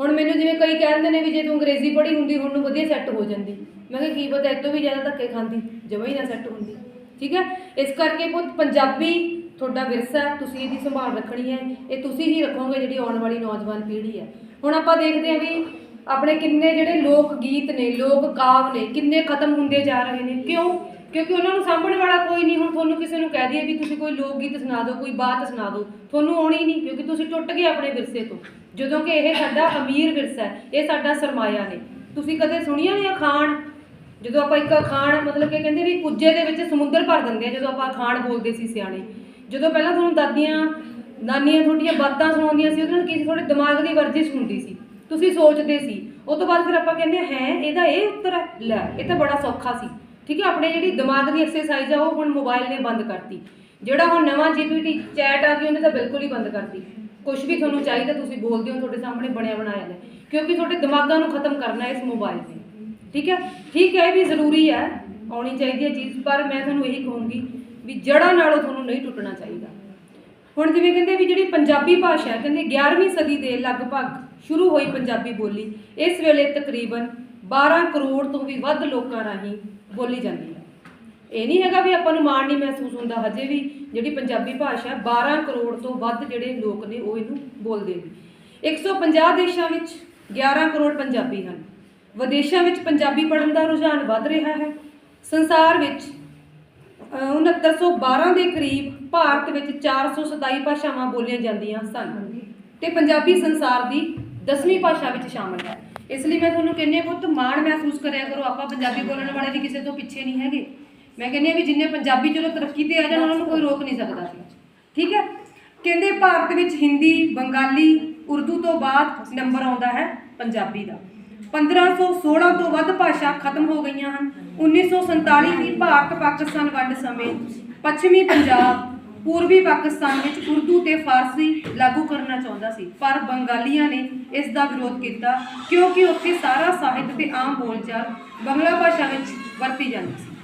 ਹੁਣ ਮੈਨੂੰ ਜਿਵੇਂ ਕਈ ਕਹਿੰਦੇ ਨੇ ਵੀ ਜੇ ਤੂੰ ਅੰਗਰੇਜ਼ੀ ਪੜ੍ਹੀ ਹੁੰਦੀ, ਹੁਣ ਨੂੰ ਵਧੀਆ ਸੈੱਟ ਹੋ ਜਾਂਦੀ। ਮੈਂ ਕਿਹਾ, ਕੀ ਪਤਾ ਇਹ ਤੋਂ ਵੀ ਜ਼ਿਆਦਾ ਧੱਕੇ ਖਾਂਦੀ, ਜਮਾਂ ਹੀ ਨਾ ਸੈੱਟ ਹੁੰਦੀ। ਠੀਕ ਹੈ? ਇਸ ਕਰਕੇ ਪੁੱਤ, ਪੰਜਾਬੀ ਤੁਹਾਡਾ ਵਿਰਸਾ, ਤੁਸੀਂ ਇਹਦੀ ਸੰਭਾਲ ਰੱਖਣੀ ਹੈ। ਇਹ ਤੁਸੀਂ ਹੀ ਰੱਖੋਗੇ ਜਿਹੜੀ ਆਉਣ ਵਾਲੀ ਨੌਜਵਾਨ ਪੀੜ੍ਹੀ ਹੈ। ਹੁਣ ਆਪਾਂ ਦੇਖਦੇ ਹਾਂ ਵੀ ਆਪਣੇ ਕਿੰਨੇ ਜਿਹੜੇ ਲੋਕ ਗੀਤ ਨੇ, ਲੋਕ ਕਾਵ ਨੇ, ਕਿੰਨੇ ਖਤਮ ਹੁੰਦੇ ਜਾ ਰਹੇ ਨੇ। ਕਿਉਂ? ਕਿਉਂਕਿ ਉਹਨਾਂ ਨੂੰ ਸਾਂਭਣ ਵਾਲਾ ਕੋਈ ਨਹੀਂ, ਹੁਣ ਤੁਹਾਨੂੰ ਕਿਸੇ ਨੂੰ ਕਹਿ ਦਈਏ ਵੀ ਤੁਸੀਂ ਕੋਈ ਲੋਕ ਗੀਤ ਸੁਣਾ ਦਿਓ, ਕੋਈ ਬਾਤ ਸੁਣਾ ਦਿਓ, ਤੁਹਾਨੂੰ ਆਉਣੀ ਨਹੀਂ, ਕਿਉਂਕਿ ਤੁਸੀਂ ਟੁੱਟ ਗਏ ਆਪਣੇ ਵਿਰਸੇ ਤੋਂ। ਜਦੋਂ ਕਿ ਇਹ ਸਾਡਾ ਅਮੀਰ ਵਿਰਸਾ ਹੈ, ਇਹ ਸਾਡਾ ਸਰਮਾਇਆ ਨੇ। ਤੁਸੀਂ ਕਦੇ ਸੁਣੀਆਂ ਨੇ ਅਖਾਣ ਜਦੋਂ ਆਪਾਂ ਇੱਕ ਅਖਾਣ ਮਤਲਬ ਕਿ ਕਹਿੰਦੇ ਵੀ ਕੁੱਜੇ ਦੇ ਵਿੱਚ ਸਮੁੰਦਰ ਭਰ ਦਿੰਦੇ ਆ, ਜਦੋਂ ਆਪਾਂ ਅਖਾਣ ਬੋਲਦੇ ਸੀ ਸਿਆਣੇ। ਜਦੋਂ ਪਹਿਲਾਂ ਤੁਹਾਨੂੰ ਦਾਦੀਆਂ, ਨਾਨੀਆਂ ਤੁਹਾਡੀਆਂ ਬਾਤਾਂ ਸੁਣਾਉਂਦੀਆਂ ਸੀ, ਉਹਦੇ ਨਾਲ ਕੀ ਤੁਹਾਡੇ ਦਿਮਾਗ ਦੀ ਵਰਜਿਸ਼ ਹੁੰਦੀ ਸੀ। ਤੁਸੀਂ ਸੋਚਦੇ ਸੀ। ਉਹ ਤੋਂ ਬਾਅਦ ਫਿਰ ਆਪਾਂ ਕਹਿੰਦੇ ਹੈ, ਇਹਦਾ ਇਹ ਉੱਤਰ ਹੈ? ਲੈ, ਇਹ ਤਾਂ ਬੜਾ ਸੌਖਾ ਸੀ। ਠੀਕ ਹੈ, ਆਪਣੇ ਜਿਹੜੀ ਦਿਮਾਗ ਦੀ ਐਕਸਰਸਾਈਜ਼ ਆ, ਉਹ ਹੁਣ ਮੋਬਾਈਲ ਨੇ ਬੰਦ ਕਰਤੀ। ਜਿਹੜਾ ਹੁਣ ਨਵਾਂ ਜੀਪੀਟੀ ਚੈਟ ਆ ਗਈ, ਉਹਨੇ ਤਾਂ ਬਿਲਕੁਲ ਹੀ ਬੰਦ ਕਰਤੀ। ਕੁਝ ਵੀ ਤੁਹਾਨੂੰ ਚਾਹੀਦਾ, ਤੁਸੀਂ ਬੋਲਦੇ ਹੋ, ਤੁਹਾਡੇ ਸਾਹਮਣੇ ਬਣਿਆ ਬਣਾਇਆ ਹੈ ਕਿਉਂਕਿ ਤੁਹਾਡੇ ਦਿਮਾਗਾਂ ਨੂੰ ਖਤਮ ਕਰਨਾ ਇਸ ਮੋਬਾਈਲ ਨੇ। ਠੀਕ ਹੈ ਠੀਕ ਹੈ, ਇਹ ਵੀ ਜ਼ਰੂਰੀ ਹੈ, ਆਉਣੀ ਚਾਹੀਦੀ ਹੈ ਚੀਜ਼, ਪਰ ਮੈਂ ਤੁਹਾਨੂੰ ਇਹੀ ਕਹੂੰਗੀ ਵੀ ਜੜ੍ਹਾਂ ਨਾਲੋਂ ਤੁਹਾਨੂੰ ਨਹੀਂ ਟੁੱਟਣਾ ਚਾਹੀਦਾ। ਹੁਣ ਜਿਵੇਂ ਕਹਿੰਦੇ ਵੀ ਜਿਹੜੀ ਪੰਜਾਬੀ ਭਾਸ਼ਾ ਕਹਿੰਦੇ 11ਵੀਂ ਸਦੀ ਦੇ ਲਗਭਗ ਸ਼ੁਰੂ ਹੋਈ ਪੰਜਾਬੀ ਬੋਲੀ, ਇਸ ਵੇਲੇ ਤਕਰੀਬਨ 12 ਕਰੋੜ ਤੋਂ ਵੀ ਵੱਧ ਲੋਕਾਂ ਰਾਹੀਂ ਬੋਲੀ ਜਾਂਦੀ ਹੈ। ਇਹ ਨਹੀਂ ਹੈਗਾ ਵੀ ਆਪਾਂ ਨੂੰ ਮਾਣ ਨਹੀਂ ਮਹਿਸੂਸ ਹੁੰਦਾ ਹਜੇ ਵੀ ਜਿਹੜੀ ਪੰਜਾਬੀ ਭਾਸ਼ਾ ਹੈ, 12 ਕਰੋੜ ਤੋਂ ਵੱਧ ਜਿਹੜੇ ਲੋਕ ਨੇ ਉਹ ਇਹਨੂੰ ਬੋਲਦੇ ਨੇ। 150 ਦੇਸ਼ਾਂ ਵਿੱਚ 11 ਕਰੋੜ ਪੰਜਾਬੀ ਹਨ। ਵਿਦੇਸ਼ਾਂ ਵਿੱਚ ਪੰਜਾਬੀ ਪੜ੍ਹਨ ਦਾ ਰੁਝਾਨ ਵੱਧ ਰਿਹਾ ਹੈ। ਸੰਸਾਰ ਵਿੱਚ ਅਹ 6912 ਦੇ ਕਰੀਬ ਭਾਰਤ ਵਿੱਚ 427 ਭਾਸ਼ਾਵਾਂ ਬੋਲੀਆਂ ਜਾਂਦੀਆਂ ਸਨ। ਤੇ ਪੰਜਾਬੀ ਸੰਸਾਰ ਦੀ 10ਵੀਂ ਭਾਸ਼ਾ ਵਿੱਚ ਸ਼ਾਮਲ ਹੈ। ਇਸ ਲਈ ਮੈਂ ਤੁਹਾਨੂੰ ਕਹਿੰਦੀ ਹਾਂ ਬਹੁਤ ਮਾਣ ਮਹਿਸੂਸ ਕਰਿਆ ਕਰੋ। ਆਪਾਂ ਪੰਜਾਬੀ ਬੋਲਣ ਵਾਲੇ ਵੀ ਕਿਸੇ ਤੋਂ ਪਿੱਛੇ ਨਹੀਂ ਹੈਗੇ। ਮੈਂ ਕਹਿੰਦੀ ਹਾਂ ਵੀ ਜਿੰਨੇ ਪੰਜਾਬੀ ਚਲੋ ਤਰੱਕੀ ਤੇ ਆ ਜਾਣ, ਉਹਨਾਂ ਨੂੰ ਕੋਈ ਰੋਕ ਨਹੀਂ ਸਕਦਾ ਠੀਕ ਹੈ? ਕਹਿੰਦੇ ਭਾਰਤ ਵਿੱਚ ਹਿੰਦੀ, ਬੰਗਾਲੀ, ਉਰਦੂ ਤੋਂ ਬਾਅਦ ਨੰਬਰ ਆਉਂਦਾ ਹੈ ਪੰਜਾਬੀ ਦਾ। 1516 ਤੋਂ ਵੱਧ ਭਾਸ਼ਾ ਖਤਮ ਹੋ ਗਈਆਂ ਹਨ। 1947 ਦੀ ਭਾਰਤ ਪਾਕਿਸਤਾਨ ਵੰਡ ਸਮੇਂ ਪੱਛਮੀ ਪੰਜਾਬ ਪੂਰਬੀ ਪਾਕਿਸਤਾਨ ਵਿੱਚ ਉਰਦੂ ਤੇ ਫਾਰਸੀ ਲਾਗੂ ਕਰਨਾ ਚਾਹੁੰਦਾ ਸੀ, ਪਰ ਬੰਗਾਲੀਆਂ ਨੇ ਇਸ ਦਾ ਵਿਰੋਧ ਕੀਤਾ ਕਿਉਂਕਿ ਉੱਥੇ ਸਾਰਾ ਸਾਹਿਤ ਤੇ ਆਮ ਬੋਲਚਾਲ ਬੰਗਲਾ ਭਾਸ਼ਾ ਵਿੱਚ ਵਰਤੀ ਜਾਂਦੀ ਸੀ।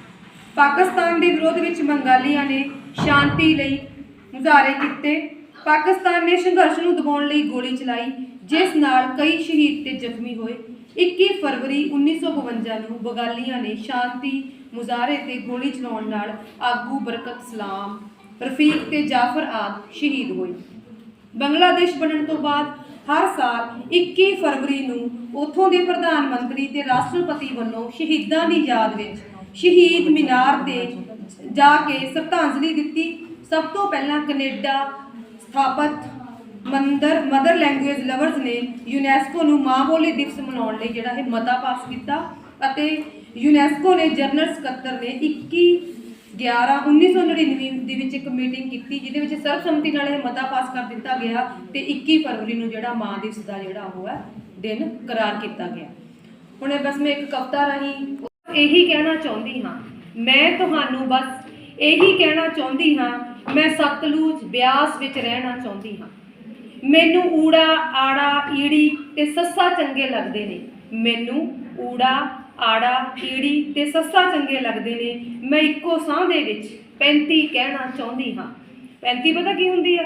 ਪਾਕਿਸਤਾਨ ਦੇ ਵਿਰੋਧ ਵਿੱਚ ਬੰਗਾਲੀਆਂ ਨੇ ਸ਼ਾਂਤੀ ਲਈ ਮੁਜ਼ਾਹਰੇ ਕੀਤੇ। ਪਾਕਿਸਤਾਨ ਨੇ ਸੰਘਰਸ਼ ਨੂੰ ਦਬਾਉਣ ਲਈ ਗੋਲੀ ਚਲਾਈ, ਜਿਸ ਨਾਲ ਕਈ ਸ਼ਹੀਦ ਤੇ ਜ਼ਖਮੀ ਹੋਏ। 21 ਫਰਵਰੀ 1952 ਨੂੰ ਬੰਗਾਲੀਆਂ ਨੇ ਸ਼ਾਂਤੀ ਮੁਜ਼ਾਹਰੇ ਤੇ ਗੋਲੀ ਚਲਾਉਣ ਨਾਲ ਆਗੂ ਬਰਕਤ ਸਲਾਮ ਰਫੀਕ ਤੇ ਜਾਫਰ ਆਦਿ ਸ਼ਹੀਦ ਹੋਏ। ਬੰਗਲਾਦੇਸ਼ ਬਣਨ ਤੋਂ ਬਾਅਦ ਹਰ ਸਾਲ 21 ਫਰਵਰੀ ਨੂੰ ਉਥੋਂ ਦੇ ਪ੍ਰਧਾਨ ਮੰਤਰੀ ਤੇ ਰਾਸ਼ਟਰਪਤੀ ਵੱਲੋਂ ਸ਼ਹੀਦਾਂ ਦੀ ਯਾਦ ਵਿੱਚ ਸ਼ਹੀਦ ਮੀਨਾਰ ਤੇ ਜਾ ਕੇ ਸ਼ਰਧਾਂਜਲੀ ਦਿੱਤੀ। ਸਭ ਤੋਂ ਪਹਿਲਾਂ ਕੈਨੇਡਾ ਸਥਾਪਤ ਮੰਦਰ, ਮਦਰ ਲੈਂਗੁਏਜ ਲਵਰਸ ਨੇ ਯੂਨੈਸਕੋ ਨੂੰ ਮਾਂ ਬੋਲੀ ਦਿਵਸ ਮਨਾਉਣ ਲਈ ਜਿਹੜਾ ਇਹ ਮਤਾ ਪਾਸ ਕੀਤਾ ਅਤੇ ਯੂਨੈਸਕੋ ਨੇ ਜਨਰਲ ਸਕੱਤਰ ਨੇ 21 11 1999 ਦੇ ਵਿੱਚ ਇੱਕ ਮੀਟਿੰਗ ਕੀਤੀ, ਜਿਹਦੇ ਵਿੱਚ ਸਰਬਸੰਮਤੀ ਨਾਲ ਇਹ ਮਤਾ ਪਾਸ ਕਰ ਦਿੱਤਾ ਗਿਆ ਤੇ 21 ਫਰਵਰੀ ਨੂੰ ਜਿਹੜਾ ਮਾਂ ਦਿਵਸ ਦਾ ਜਿਹੜਾ ਉਹ ਹੈ, ਦਿਨ ਕਰਾਰ ਕੀਤਾ ਗਿਆ। ਹੁਣ ਇਹ ਬਸ ਮੈਂ ਇੱਕ ਕਵਿਤਾ ਰਾਹੀਂ ਇਹੀ ਕਹਿਣਾ ਚਾਹੁੰਦੀ ਹਾਂ। ਮੈਂ ਤੁਹਾਨੂੰ ਬਸ ਇਹੀ ਕਹਿਣਾ ਚਾਹੁੰਦੀ ਹਾਂ, ਮੈਂ ਸਤਲੁਜ ਬਿਆਸ ਵਿੱਚ ਰਹਿਣਾ ਚਾਹੁੰਦੀ ਹਾਂ। ਮੈਨੂੰ ਊੜਾ, ਆੜਾ, ਈੜੀ ਤੇ ਸੱਸਾ ਚੰਗੇ ਲੱਗਦੇ ਨੇ। ਮੈਨੂੰ ਊੜਾ ਆੜਾ ਈੜੀ ਤੇ ਸੱਸਾ ਚੰਗੇ ਲੱਗਦੇ ਨੇ। ਮੈਂ ਇੱਕੋ ਸਾਹ ਦੇ ਵਿੱਚ 35 ਕਹਿਣਾ ਚਾਹੁੰਦੀ ਹਾਂ। 35 ਪਤਾ ਕੀ ਹੁੰਦੀ ਆ?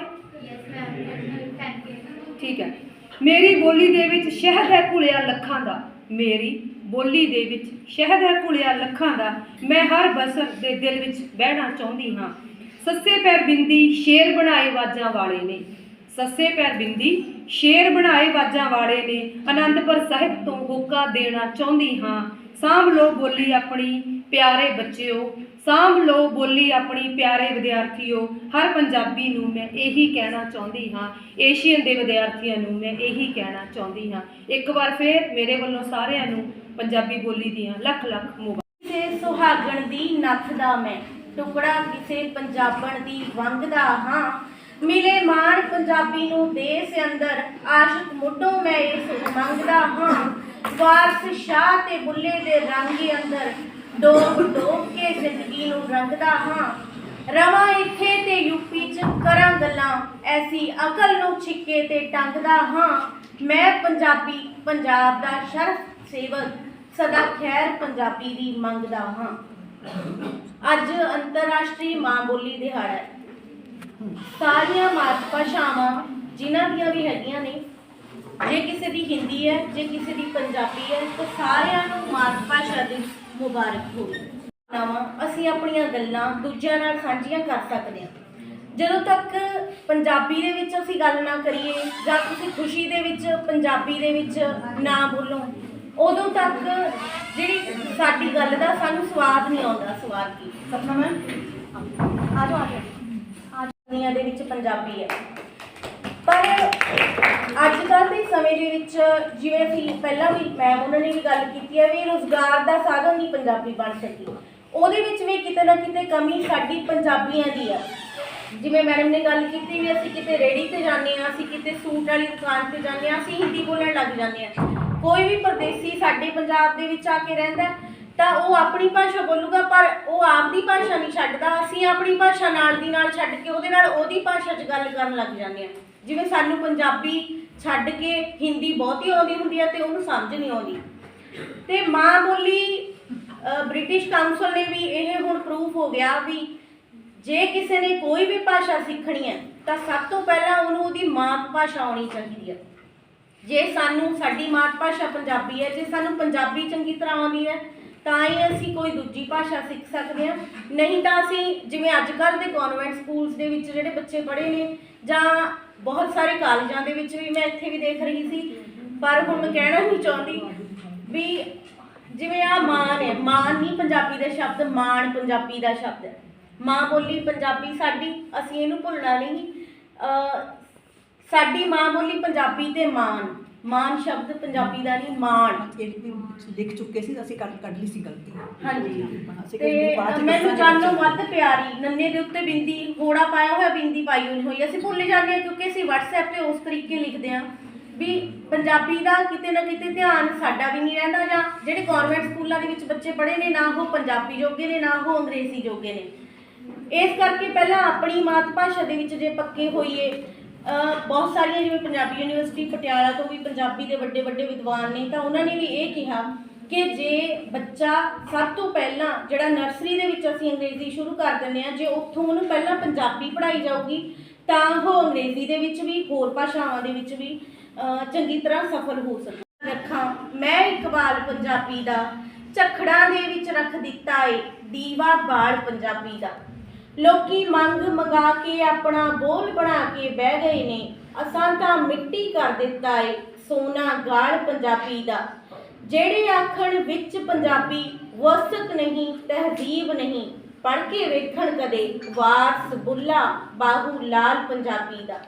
ਠੀਕ ਹੈ। ਮੇਰੀ ਬੋਲੀ ਦੇ ਵਿੱਚ ਸ਼ਹਿਦ ਹੈ ਘੁਲਿਆ ਲੱਖਾਂ ਦਾ। ਮੇਰੀ ਬੋਲੀ ਦੇ ਵਿੱਚ ਸ਼ਹਿਦ ਹੈ ਘੁਲਿਆ ਲੱਖਾਂ ਦਾ। ਮੈਂ ਹਰ ਬਸਰ ਦੇ ਦਿਲ ਵਿੱਚ ਬਹਿਣਾ ਚਾਹੁੰਦੀ ਹਾਂ। ਸੱਸੇ ਪੈਰ ਬਿੰਦੀ ਸ਼ੇਰ ਬਣਾਏ ਵਾਜਾਂ ਵਾਲੇ ਨੇ। ਸੱਸੇ ਪੈਰ ਬਿੰਦੀ ਸ਼ੇਰ ਬਣਾਏ ਵਾਜਾਂ ਵਾਲੇ ਨੇ। ਆਨੰਦਪੁਰ ਸਾਹਿਬ ਤੋਂ ਹੋਕਾ ਦੇਣਾ ਚਾਹੁੰਦੀ ਹਾਂ। ਸਾਂਭ ਲੋ ਬੋਲੀ ਆਪਣੀ ਪਿਆਰੇ ਬੱਚਿਓ, ਸਾਂਭ ਲੋ ਬੋਲੀ ਆਪਣੀ ਪਿਆਰੇ ਵਿਦਿਆਰਥੀਓ, ਹਰ ਪੰਜਾਬੀ ਨੂੰ ਮੈਂ ਇਹੀ ਕਹਿਣਾ ਚਾਹੁੰਦੀ ਹਾਂ, ਏਸ਼ੀਅਨ ਦੇ ਵਿਦਿਆਰਥੀਆਂ ਨੂੰ ਮੈਂ ਇਹੀ ਕਹਿਣਾ ਚਾਹੁੰਦੀ ਹਾਂ। ਇੱਕ ਵਾਰ ਫੇਰ ਮੇਰੇ ਵੱਲੋਂ ਸਾਰਿਆਂ ਨੂੰ ਪੰਜਾਬੀ ਬੋਲੀ ਦੀਆਂ ਲੱਖ ਲੱਖ ਮੁਬਾਰਕਾਂ।
ਕਿਸੇ ਸੁਹਾਗਣ ਦੀ ਨੱਥ ਦਾ ਮੈਂ ਟੁਕੜਾ, ਕਿਸੇ ਪੰਜਾਬਣ ਦੀ ਵੰਗ ਦਾ ਹਾਂ। ਮਿਲੇ ਮਾਣ ਪੰਜਾਬੀ ਨੂੰ ਦੇਸ ਅੰਦਰ, ਆਸ਼ਿਕ ਮੁੱਢੋਂ ਮੈਂ ਇਸ ਮੰਗਦਾ ਹਾਂ। ਵਾਰਸ ਸ਼ਾਹ ਤੇ ਬੁੱਲੇ ਦੇ ਰੰਗੀ ਅੰਦਰ ਡੋਬ ਡੋਬ ਕੇ ਜ਼ਿੰਦਗੀ ਨੂੰ ਰੰਗਦਾ ਹਾਂ। ਰਵਾਂ ਇੱਥੇ ਤੇ ਯੂਪੀ ਚ ਕਰਾਂ ਗੱਲਾਂ, ਐਸੀ ਅਕਲ ਨੂੰ ਛਿੱਕੇ ਤੇ ਟੰਗਦਾ ਹਾਂ। ਮੈਂ ਪੰਜਾਬੀ, ਪੰਜਾਬ ਦਾ ਸ਼ਰਫ ਸੇਵਕ, ਸਦਾ ਖੈਰ ਪੰਜਾਬੀ ਦੀ ਮੰਗਦਾ ਹਾਂ। ਅੱਜ ਅੰਤਰਰਾਸ਼ਟਰੀ ਮਾਂ ਬੋਲੀ ਦਿਹਾੜਾ ਹੈ। ਸਾਰੀਆਂ ਮਾਤ ਭਾਸ਼ਾਵਾਂ ਜਿਨ੍ਹਾਂ ਦੀਆਂ ਵੀ ਹੈਗੀਆਂ ਨੇ ਜੇ ਕਿਸੇ ਦੀ ਹਿੰਦੀ ਹੈ, ਜੇ ਕਿਸੇ ਦੀ ਪੰਜਾਬੀ ਹੈ, ਤਾਂ ਸਾਰਿਆਂ ਨੂੰ ਮਾਤ ਭਾਸ਼ਾ ਦੀ ਮੁਬਾਰਕ ਹੋਵੇ ਨਾਵਾਂ, ਅਸੀਂ ਆਪਣੀਆਂ ਗੱਲਾਂ ਦੂਜਿਆਂ ਨਾਲ ਸਾਂਝੀਆਂ ਕਰ ਸਕਦੇ ਹਾਂ। ਜਦੋਂ ਤੱਕ ਪੰਜਾਬੀ ਦੇ ਵਿੱਚ ਅਸੀਂ ਗੱਲ ਨਾ ਕਰੀਏ, ਜਾਂ ਤੁਸੀਂ ਖੁਸ਼ੀ ਦੇ ਵਿੱਚ, ਪੰਜਾਬੀ ਦੇ ਵਿੱਚ ਨਾ ਬੋਲੋ, ਉਦੋਂ ਤੱਕ ਜਿਹੜੀ ਸਾਡੀ ਗੱਲ ਦਾ ਸਾਨੂੰ ਸਵਾਦ ਨਹੀਂ ਆਉਂਦਾ, ਸਵਾਦ ਕੀ? ਸਪਨਾ ਮੈਂ ਆ ਜਾਓ ਆ ਦੁਨੀਆ ਦੇ ਵਿੱਚ ਪੰਜਾਬੀ ਹੈ। ਪਰ ਅੱਜ ਕੱਲ੍ਹ ਦੇ ਸਮੇਂ ਦੇ ਵਿੱਚ ਜਿਵੇਂ ਅਸੀਂ ਪਹਿਲਾਂ ਵੀ ਮੈਮ ਉਹਨਾਂ ਨੇ ਵੀ ਗੱਲ ਕੀਤੀ ਹੈ ਵੀ ਰੋਜ਼ਗਾਰ ਦਾ ਸਾਧਨ ਨਹੀਂ ਪੰਜਾਬੀ ਬਣ ਸਕੀ। ਉਹਦੇ ਵਿੱਚ ਵੀ ਕਿਤੇ ਨਾ ਕਿਤੇ ਕਮੀ ਸਾਡੀ ਪੰਜਾਬੀਆਂ ਦੀ ਹੈ ਜਿਵੇਂ ਮੈਡਮ ਨੇ ਗੱਲ ਕੀਤੀ ਵੀ ਅਸੀਂ ਕਿਤੇ ਰੇੜੀ ਤੇ ਜਾਂਦੇ ਹਾਂ, ਅਸੀਂ ਕਿਤੇ ਸੂਟ ਵਾਲੀ ਦੁਕਾਨ ਤੇ ਜਾਂਦੇ ਹਾਂ, ਅਸੀਂ ਹਿੰਦੀ ਬੋਲਣ ਲੱਗ ਜਾਂਦੇ ਹਾਂ। ਕੋਈ ਵੀ ਪਰਦੇਸੀ ਸਾਡੇ ਪੰਜਾਬ ਦੇ ਵਿੱਚ ਆ ਕੇ ਰਹਿੰਦਾ ਤਾਂ ਉਹ ਆਪਣੀ ਭਾਸ਼ਾ ਬੋਲੂਗਾ, ਪਰ ਉਹ ਆਪਦੀ ਭਾਸ਼ਾ ਨਹੀਂ ਛੱਡਦਾ। ਅਸੀਂ ਆਪਣੀ ਭਾਸ਼ਾ ਨਾਲ ਦੀ ਨਾਲ ਛੱਡ ਕੇ ਉਹਦੇ ਨਾਲ ਉਹਦੀ ਭਾਸ਼ਾ 'ਚ ਗੱਲ ਕਰਨ ਲੱਗ ਜਾਂਦੇ ਆ ਜਿਵੇਂ ਸਾਨੂੰ ਪੰਜਾਬੀ ਛੱਡ ਕੇ ਹਿੰਦੀ ਬਹੁਤੀ ਆਉਂਦੀ ਹੁੰਦੀ ਹੈ ਤੇ ਉਹਨੂੰ ਸਮਝ ਨਹੀਂ ਆਉਂਦੀ। ਤੇ ਮਾਂ ਬੋਲੀ ਬ੍ਰਿਟਿਸ਼ ਕਾਉਂਸਲ ਨੇ ਵੀ ਇਹ ਹੁਣ ਪ੍ਰੂਫ ਹੋ ਗਿਆ ਵੀ ਜੇ ਕਿਸੇ ਨੇ ਕੋਈ ਵੀ ਭਾਸ਼ਾ ਸਿੱਖਣੀ ਹੈ, ਤਾਂ ਸਭ ਤੋਂ ਪਹਿਲਾਂ ਉਹਨੂੰ ਉਹਦੀ ਮਾਤ ਭਾਸ਼ਾ ਆਉਣੀ ਚਾਹੀਦੀ ਹੈ ਜੇ ਸਾਨੂੰ, ਸਾਡੀ ਮਾਤ ਭਾਸ਼ਾ ਪੰਜਾਬੀ ਹੈ, ਜੇ ਸਾਨੂੰ ਪੰਜਾਬੀ ਚੰਗੀ ਤਰ੍ਹਾਂ ਆਉਂਦੀ ਹੈ, ਤਾਂ ਹੀ ਅਸੀਂ ਕੋਈ ਦੂਜੀ ਭਾਸ਼ਾ ਸਿੱਖ ਸਕਦੇ ਹਾਂ। ਨਹੀਂ ਤਾਂ ਅਸੀਂ ਜਿਵੇਂ ਅੱਜ ਕੱਲ੍ਹ ਦੇ ਕਨਵੈਂਟ ਸਕੂਲਸ ਦੇ ਵਿੱਚ ਜਿਹੜੇ ਬੱਚੇ ਪੜ੍ਹੇ ਨੇ ਜਾਂ ਬਹੁਤ ਸਾਰੇ ਕਾਲਜਾਂ ਦੇ ਵਿੱਚ ਵੀ ਮੈਂ ਇੱਥੇ ਵੀ ਦੇਖ ਰਹੀ ਸੀ। ਪਰ ਹੁਣ ਮੈਂ ਕਹਿਣਾ ਨਹੀਂ ਚਾਹੁੰਦੀ ਵੀ ਜਿਵੇਂ ਆ ਮਾਨ ਹੈ, ਮਾਨ ਨਹੀਂ ਪੰਜਾਬੀ ਦਾ ਸ਼ਬਦ ਮਾਣ ਪੰਜਾਬੀ ਦਾ ਸ਼ਬਦ ਹੈ। ਮਾਂ ਬੋਲੀ ਪੰਜਾਬੀ ਸਾਡੀ, ਅਸੀਂ ਇਹਨੂੰ ਭੁੱਲਣਾ ਨਹੀਂ। ਸਾਡੀ ਮਾਂ ਬੋਲੀ ਪੰਜਾਬੀ ਤੇ ਮਾਣ ਮਾਨ ਸ਼ਬਦ ਪੰਜਾਬੀ ਦਾ ਨਹੀਂ ਮਾਣ
ਇਹ ਵੀ ਲਿਖ ਚੁੱਕੇ ਸੀ ਅਸੀਂ ਕੱਢ ਕੱਢ ਲਈ ਸੀ ਗਲਤੀ।
ਹਾਂਜੀ।
ਅਸੀਂ
ਤੇ
ਕਦੀ ਬਾਅਦ ਚ
ਮੈਨੂੰ
ਦੱਸਾਂਗੇ
ਜਾਨੋਂ। ਵੱਧ ਪਿਆਰੀ ਨੰਨੇ ਦੇ ਉੱਤੇ ਬਿੰਦੀ ਹੋੜਾ ਪਾਇਆ ਹੋਇਆ ਬਿੰਦੀ ਪਾਈ ਹੋਈ ਹੋਈ ਅਸੀਂ ਭੁੱਲ ਜਾਂਦੇ ਹਾਂ ਕਿਉਂਕਿ ਅਸੀਂ WhatsApp ਤੇ ਉਸ ਤਰੀਕੇ ਲਿਖਦੇ ਹਾਂ ਵੀ ਪੰਜਾਬੀ ਦਾ ਕਿਤੇ ਨਾ ਕਿਤੇ ਧਿਆਨ ਸਾਡਾ ਵੀ ਨਹੀਂ ਰਹਿੰਦਾ ਜਾਂ ਜਿਹੜੇ ਕਨਵੈਂਟ ਸਕੂਲਾਂ ਦੇ ਵਿੱਚ ਬੱਚੇ ਪੜ੍ਹੇ ਨੇ ਨਾ ਉਹ ਪੰਜਾਬੀ ਜੋਗੇ ਨੇ ਨਾ ਉਹ ਅੰਗਰੇਜ਼ੀ ਜੋਗੇ ਨੇ। ਇਸ ਕਰਕੇ ਪਹਿਲਾਂ ਆਪਣੀ ਮਾਤ ਭਾਸ਼ਾ ਦੇ ਵਿੱਚ ਜੇ ਪੱਕੇ ਹੋਈਏ ਬਹੁਤ ਸਾਰੀਆਂ ਜਿਵੇਂ ਪੰਜਾਬੀ ਯੂਨੀਵਰਸਿਟੀ ਪਟਿਆਲਾ ਤੋਂ ਵੀ ਪੰਜਾਬੀ ਦੇ ਵੱਡੇ ਵੱਡੇ ਵਿਦਵਾਨ ਨੇ, ਤਾਂ ਉਹਨਾਂ ਨੇ ਵੀ ਇਹ ਕਿਹਾ ਕਿ ਜੇ ਬੱਚਾ ਸਭ ਤੋਂ ਪਹਿਲਾਂ ਜਿਹੜਾ ਨਰਸਰੀ ਦੇ ਵਿੱਚ ਅਸੀਂ ਅੰਗਰੇਜ਼ੀ ਸ਼ੁਰੂ ਕਰ ਦਿੰਦੇ ਆ ਜੇ ਉੱਥੋਂ ਉਹਨੂੰ ਪਹਿਲਾਂ ਪੰਜਾਬੀ ਪੜ੍ਹਾਈ ਜਾਊਗੀ, ਤਾਂ ਉਹ ਅੰਗਰੇਜ਼ੀ ਦੇ ਵਿੱਚ ਵੀ, ਹੋਰ ਭਾਸ਼ਾਵਾਂ ਦੇ ਵਿੱਚ ਵੀ ਚੰਗੀ ਤਰ੍ਹਾਂ ਸਫਲ ਹੋ ਸਕਦਾ। ਰੱਖਾਂ ਮੈਂ ਇਕਬਾਲ ਪੰਜਾਬੀ ਦਾ ਝਖੜਾਂ ਦੇ ਵਿੱਚ ਰੱਖ ਦਿੱਤਾ ਏ, ਦੀਵਾ ਬਾੜ ਪੰਜਾਬੀ ਦਾ। ਲੋਕੀ ਮੰਗ ਮੰਗਾ ਕੇ ਆਪਣਾ ਬੋਲ ਬਣਾ ਕੇ ਬਹਿ ਗਏ ਨੇ। ਅਸਾਂ ਤਾਂ ਮਿੱਟੀ ਕਰ ਦਿੱਤਾ ਏ, ਸੋਨਾ ਗਾਲ ਪੰਜਾਬੀ ਦਾ। ਜਿਹੜੇ ਆਖਣ ਵਿੱਚ ਪੰਜਾਬੀ ਵਸਤ ਨਹੀਂ, ਤਹਿਜ਼ੀਬ ਨਹੀਂ ਪੜ ਕੇ ਵੇਖਣ ਕਦੇ ਵਾਰਸ ਬੁੱਲਾ, ਬਾਹੂ ਲਾਲ ਪੰਜਾਬੀ ਦਾ।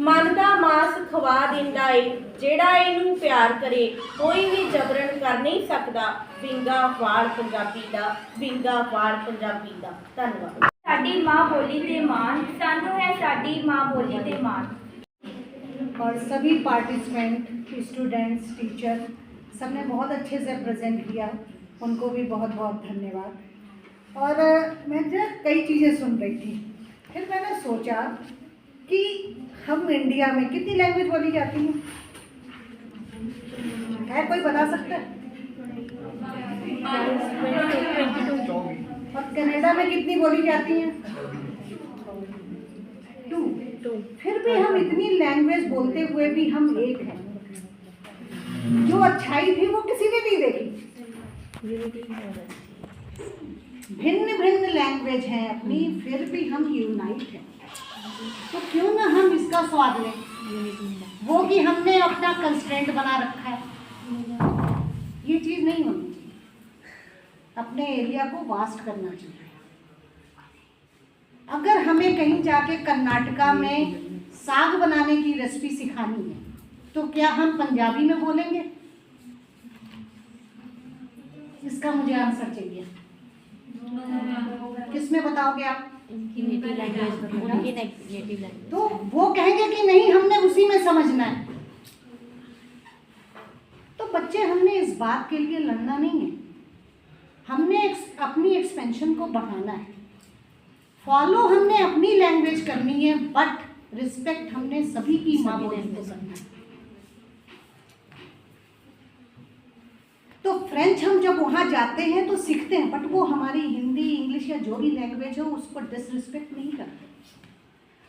ਮਨ ਦਾ ਮਾਸ ਖਵਾ ਦਿੰਦਾ ਏ, ਜਿਹੜਾ ਇਹਨੂੰ ਪਿਆਰ ਕਰੇ, ਕੋਈ ਵੀ ਜਬਰਨ ਕਰ ਨਹੀਂ ਸਕਦਾ। ਵਿੰਗਾ ਵਾਲ ਪੰਜਾਬੀ ਦਾ, ਵਿੰਗਾ ਵਾਲ ਪੰਜਾਬੀ ਦਾ। ਧੰਨਵਾਦ।
ਸਾਡੀ ਮਾਂ ਬੋਲੀ ਤੇ ਮਾਣ ਸਾਨੂੰ ਹੈ ਸਾਡੀ ਮਾਂ ਬੋਲੀ ਤੇ ਮਾਣ
और सभी पार्टिसिपेंट स्टूडेंट्स टीचर सबने बहुत अच्छे से प्रेजेंट किया उनको भी बहुत बहुत धन्यवाद और अ, मैं जो कई चीज़ें सुन रही थी फिर मैंने सोचा कि हम इंडिया में कितनी लैंग्वेज बोली जाती है है कोई बता सकता है और कनाडा में कितनी बोली जाती हैं? टू। फिर भी हम इतनी लैंग्वेज बोलते हुए भी हम एक हैं। जो अच्छाई थी वो किसी ने नहीं देखी। भिन्न भिन्न लैंग्वेज हैं अपनी, फिर भी हम यूनाइट हैं। तो क्यों ना हम इसका स्वाद लें? वो कि हमने अपना कंस्टेंट बना रखा है। ये चीज़ नहीं होनी चाहिए अपने एरिया को वास्ट करना चाहिए। अगर हमें कहीं जाके कर्नाटका में साग बनाने की रेसिपी सिखानी है तो क्या हम पंजाबी में बोलेंगे? इसका मुझे आंसर चाहिए। किसमें बताओगे आप? तो वो कहेंगे कि नहीं हमने उसी में समझना है। तो बच्चे हमने इस बात के लिए लड़ना नहीं है। हमने अपनी एक्सपेंशन को बढ़ाना है। फॉलो हमने अपनी लैंग्वेज करनी है बट रिस्पेक्ट हमने सभी की माँ बोली को करना है। तो फ्रेंच हम जब वहाँ जाते हैं तो सीखते हैं बट वो हमारी हिंदी इंग्लिश या जो भी लैंग्वेज हो उसको डिसरिस्पेक्ट नहीं करते।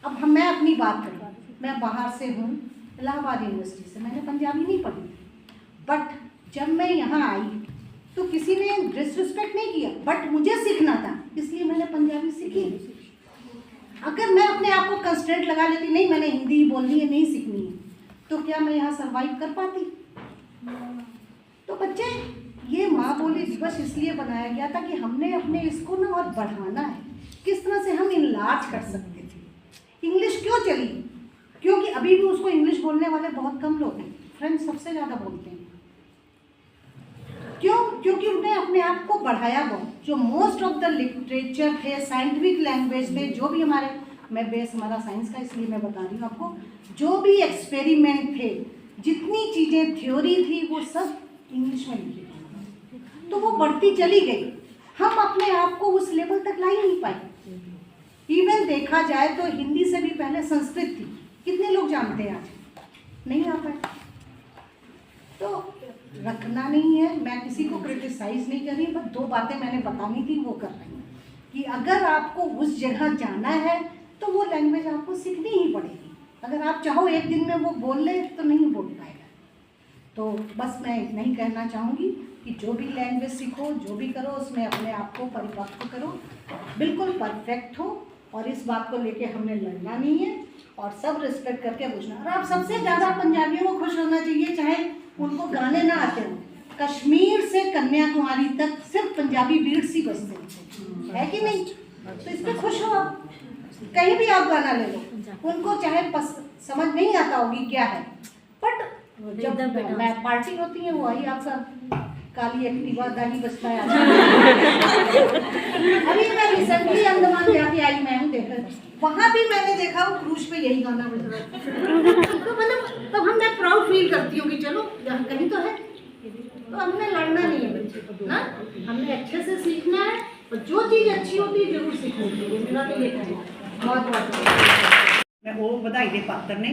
अब हम मैं अपनी बात करूँ। मैं बाहर से हूँ इलाहाबाद यूनिवर्सिटी से। मैंने पंजाबी नहीं पढ़ी। बट जब मैं यहाँ आई तो किसी ने डिसरिस्पेक्ट नहीं किया बट मुझे सीखना था, इसलिए मैंने पंजाबी सीखी। अगर मैं अपने आप को कंस्टेंट लगा लेती, नहीं, मैंने हिंदी ही बोलनी है, नहीं सीखनी है तो क्या मैं यहाँ सर्वाइव कर पाती? तो बच्चे, ये माँ बोली दिवस इसलिए बनाया गया था कि हमने अपने इसको ना और बढ़ाना है। किस तरह से हम इलाज कर सकते थे? इंग्लिश क्यों चली? क्योंकि अभी भी उसको इंग्लिश बोलने वाले बहुत कम लोग हैं। फ्रेंच सबसे ज़्यादा बोलते हैं। क्यों? क्योंकि उन्हें अपने आप को बढ़ाया बहुत जो मोस्ट ऑफ़ द लिटरेचर थे साइंटिफिक लैंग्वेज थे जो भी हमारे, मैं बेस हमारा साइंस का इसलिए मैं बता रही हूँ आपको, जो भी एक्सपेरिमेंट थे, जितनी चीज़ें थ्योरी थी, वो सब इंग्लिश में लिखी तो वो बढ़ती चली गई। हम अपने आप को उस लेवल तक ला ही नहीं पाए। इवन देखा जाए तो हिंदी से भी पहले संस्कृत थी। कितने लोग जानते हैं आज? नहीं आ पाए। तो रखना नहीं है। मैं किसी को क्रिटिसाइज नहीं कर रही, बस दो बातें मैंने बतानी थी, वो कर रही हूँ। कि अगर आपको उस जगह जाना है तो वो लैंग्वेज आपको सीखनी ही पड़ेगी। अगर आप चाहो एक दिन में वो बोल ले तो नहीं बोल पाएगा। तो बस मैं इतना ही कहना चाहूँगी कि जो भी लैंग्वेज सीखो, जो भी करो, उसमें अपने आप को परिपक्व करो। बिल्कुल परफेक्ट हो, और इस बात को लेके हमने लड़ना नहीं है, और सब रिस्पेक्ट करके पूछना। और आप सबसे ज़्यादा पंजाबियों को खुश होना चाहिए, चाहे उनको गाने ना आते हो। कश्मीर से कन्याकुमारी तक सिर्फ़ पंजाबी बीट्स ही बजते है। कि नहीं? तो इस पर खुश हो आप। कहीं भी आप गाना ले लो। उनको चाहे पस, समझ नहीं आता होगी क्या है। बट जब मैं पार्टी होती है वो आई आपका काली एक्टिवा दाढ़ी बचता है। अभी मैं रिसेंटली अंडमान जाके आई मैं हूँ वहाँ भी मैंने देखा वो क्रूज पे यही गाना बज रहा है। तो मतलब तब हम मैं प्राउड फील करती हूँ तो हमने लड़ना नहीं है बच्चे को ना हमने अच्छे से सीखना है और जो चीज़ अच्छी होती है जरूर सीखनी चाहिए मेरा तो ये कहना है बहुत बहुत
ਮੈਂ ਉਹ ਵਧਾਈ ਦੇ ਪਾਤਰ ਨੇ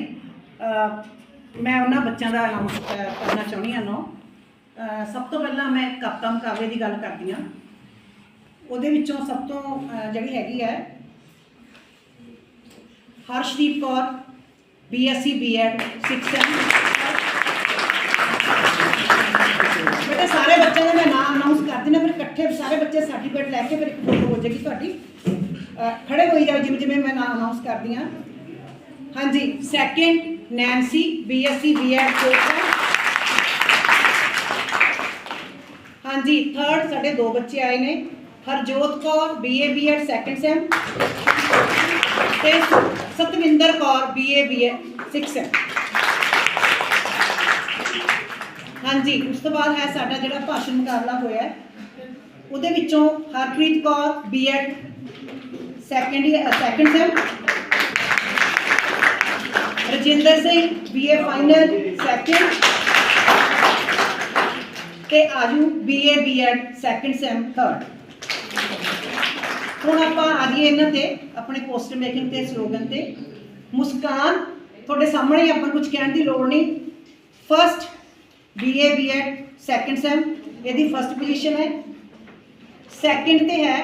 ਅਹ ਮੈਂ ਉਹਨਾਂ ਬੱਚਿਆਂ ਦਾ ਨਾਮ ਅਹ ਕਰਨਾ ਚਾਹੁੰਦੀ ਹਾਂ ਨੋ ਸਭ ਤੋਂ ਪਹਿਲਾਂ ਮੈਂ ਕਵਿਤਾ ਮੁਕਾਬਲੇ ਦੀ ਗੱਲ ਕਰਦੀ ਹਾਂ ਉਹਦੇ ਵਿੱਚੋਂ ਸਭ ਤੋਂ ਅਹ ਜਿਹੜੀ ਹੈਗੀ ਹੈ ਹਰਸ਼ਦੀਪ ਕੌਰ ਬੀਐਸਸੀ ਬੀਐਡ 6 ਬੇਟੇ ਸਾਰੇ ਬੱਚਿਆਂ ਦਾ ਮੈਂ ਨਾਮ ਅਨਾਉਂਸ ਕਰ ਦਿੰਦਾ ਫਿਰ ਇਕੱਠੇ ਸਾਰੇ ਬੱਚੇ ਸਰਟੀਫਿਕੇਟ ਲੈ ਕੇ ਫਿਰ ਇੱਕ ਫੋਟੋ ਹੋ ਜਾਏਗੀ ਤੁਹਾਡੀ। ਅਹ ਖੜੇ ਹੋਈ ਜਾਓ ਜਿਵੇਂ ਜਿਵੇਂ ਮੈਂ ਨਾਮ ਅਨਾਉਂਸ ਕਰਦੀ ਹਾਂ। ਹਾਂਜੀ ਸੈਕਿੰਡ ਨੈਂਸੀ ਬੀਐਸਸੀ ਬੀਐਡ ਕੋਟਾ ਹਾਂਜੀ ਥਰਡ ਸਾਡੇ ਦੋ ਬੱਚੇ ਆਏ ਨੇ, Harjot Kaur BA BEd second sem ਤੇ Satwinder Kaur BA BEd 6 sem ਹਾਂਜੀ, ਉਸ ਤੋਂ ਬਾਅਦ ਹੈ ਸਾਡਾ ਜਿਹੜਾ ਭਾਸ਼ਣ ਮੁਕਾਬਲਾ ਹੋਇਆ ਉਹਦੇ ਵਿੱਚੋਂ Harpreet Kaur BEd second second sem Rajinder Singh BA final second ਤੇ Aju BA BEd second sem third ਹੁਣ ਆਪਾਂ ਆ ਜਾਈਏ ਇਹਨਾਂ ਤੇ, ਆਪਣੇ ਪੋਸਟਰ ਮੇਕਿੰਗ ਤੇ ਸਲੋਗਨ ਤੇ। ਮੁਸਕਾਨ, ਤੁਹਾਡੇ ਸਾਹਮਣੇ ਹੀ ਆਪਾਂ ਕੁਝ ਕਹਿਣ ਦੀ ਲੋੜ ਨਹੀਂ। First BA BEd second sem ਇਹਦੀ ਫਸਟ ਪੋਜੀਸ਼ਨ ਹੈ। ਸੈਕੰਡ ਤੇ ਹੈ।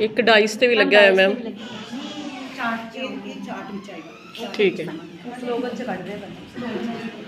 ਇੱਕ ਡਾਈਸ ਤੇ ਵੀ ਲੱਗਿਆ ਹੋਇਆ ਮੈਮ
ਚਾਰਟ ਚਾਰਟ ਵਿੱਚ ਆਏਗਾ।
ਠੀਕ ਹੈ।
ਸਲੋਗਨ ਚ ਕੱਢ ਰਹੇ ਬੰਦੇ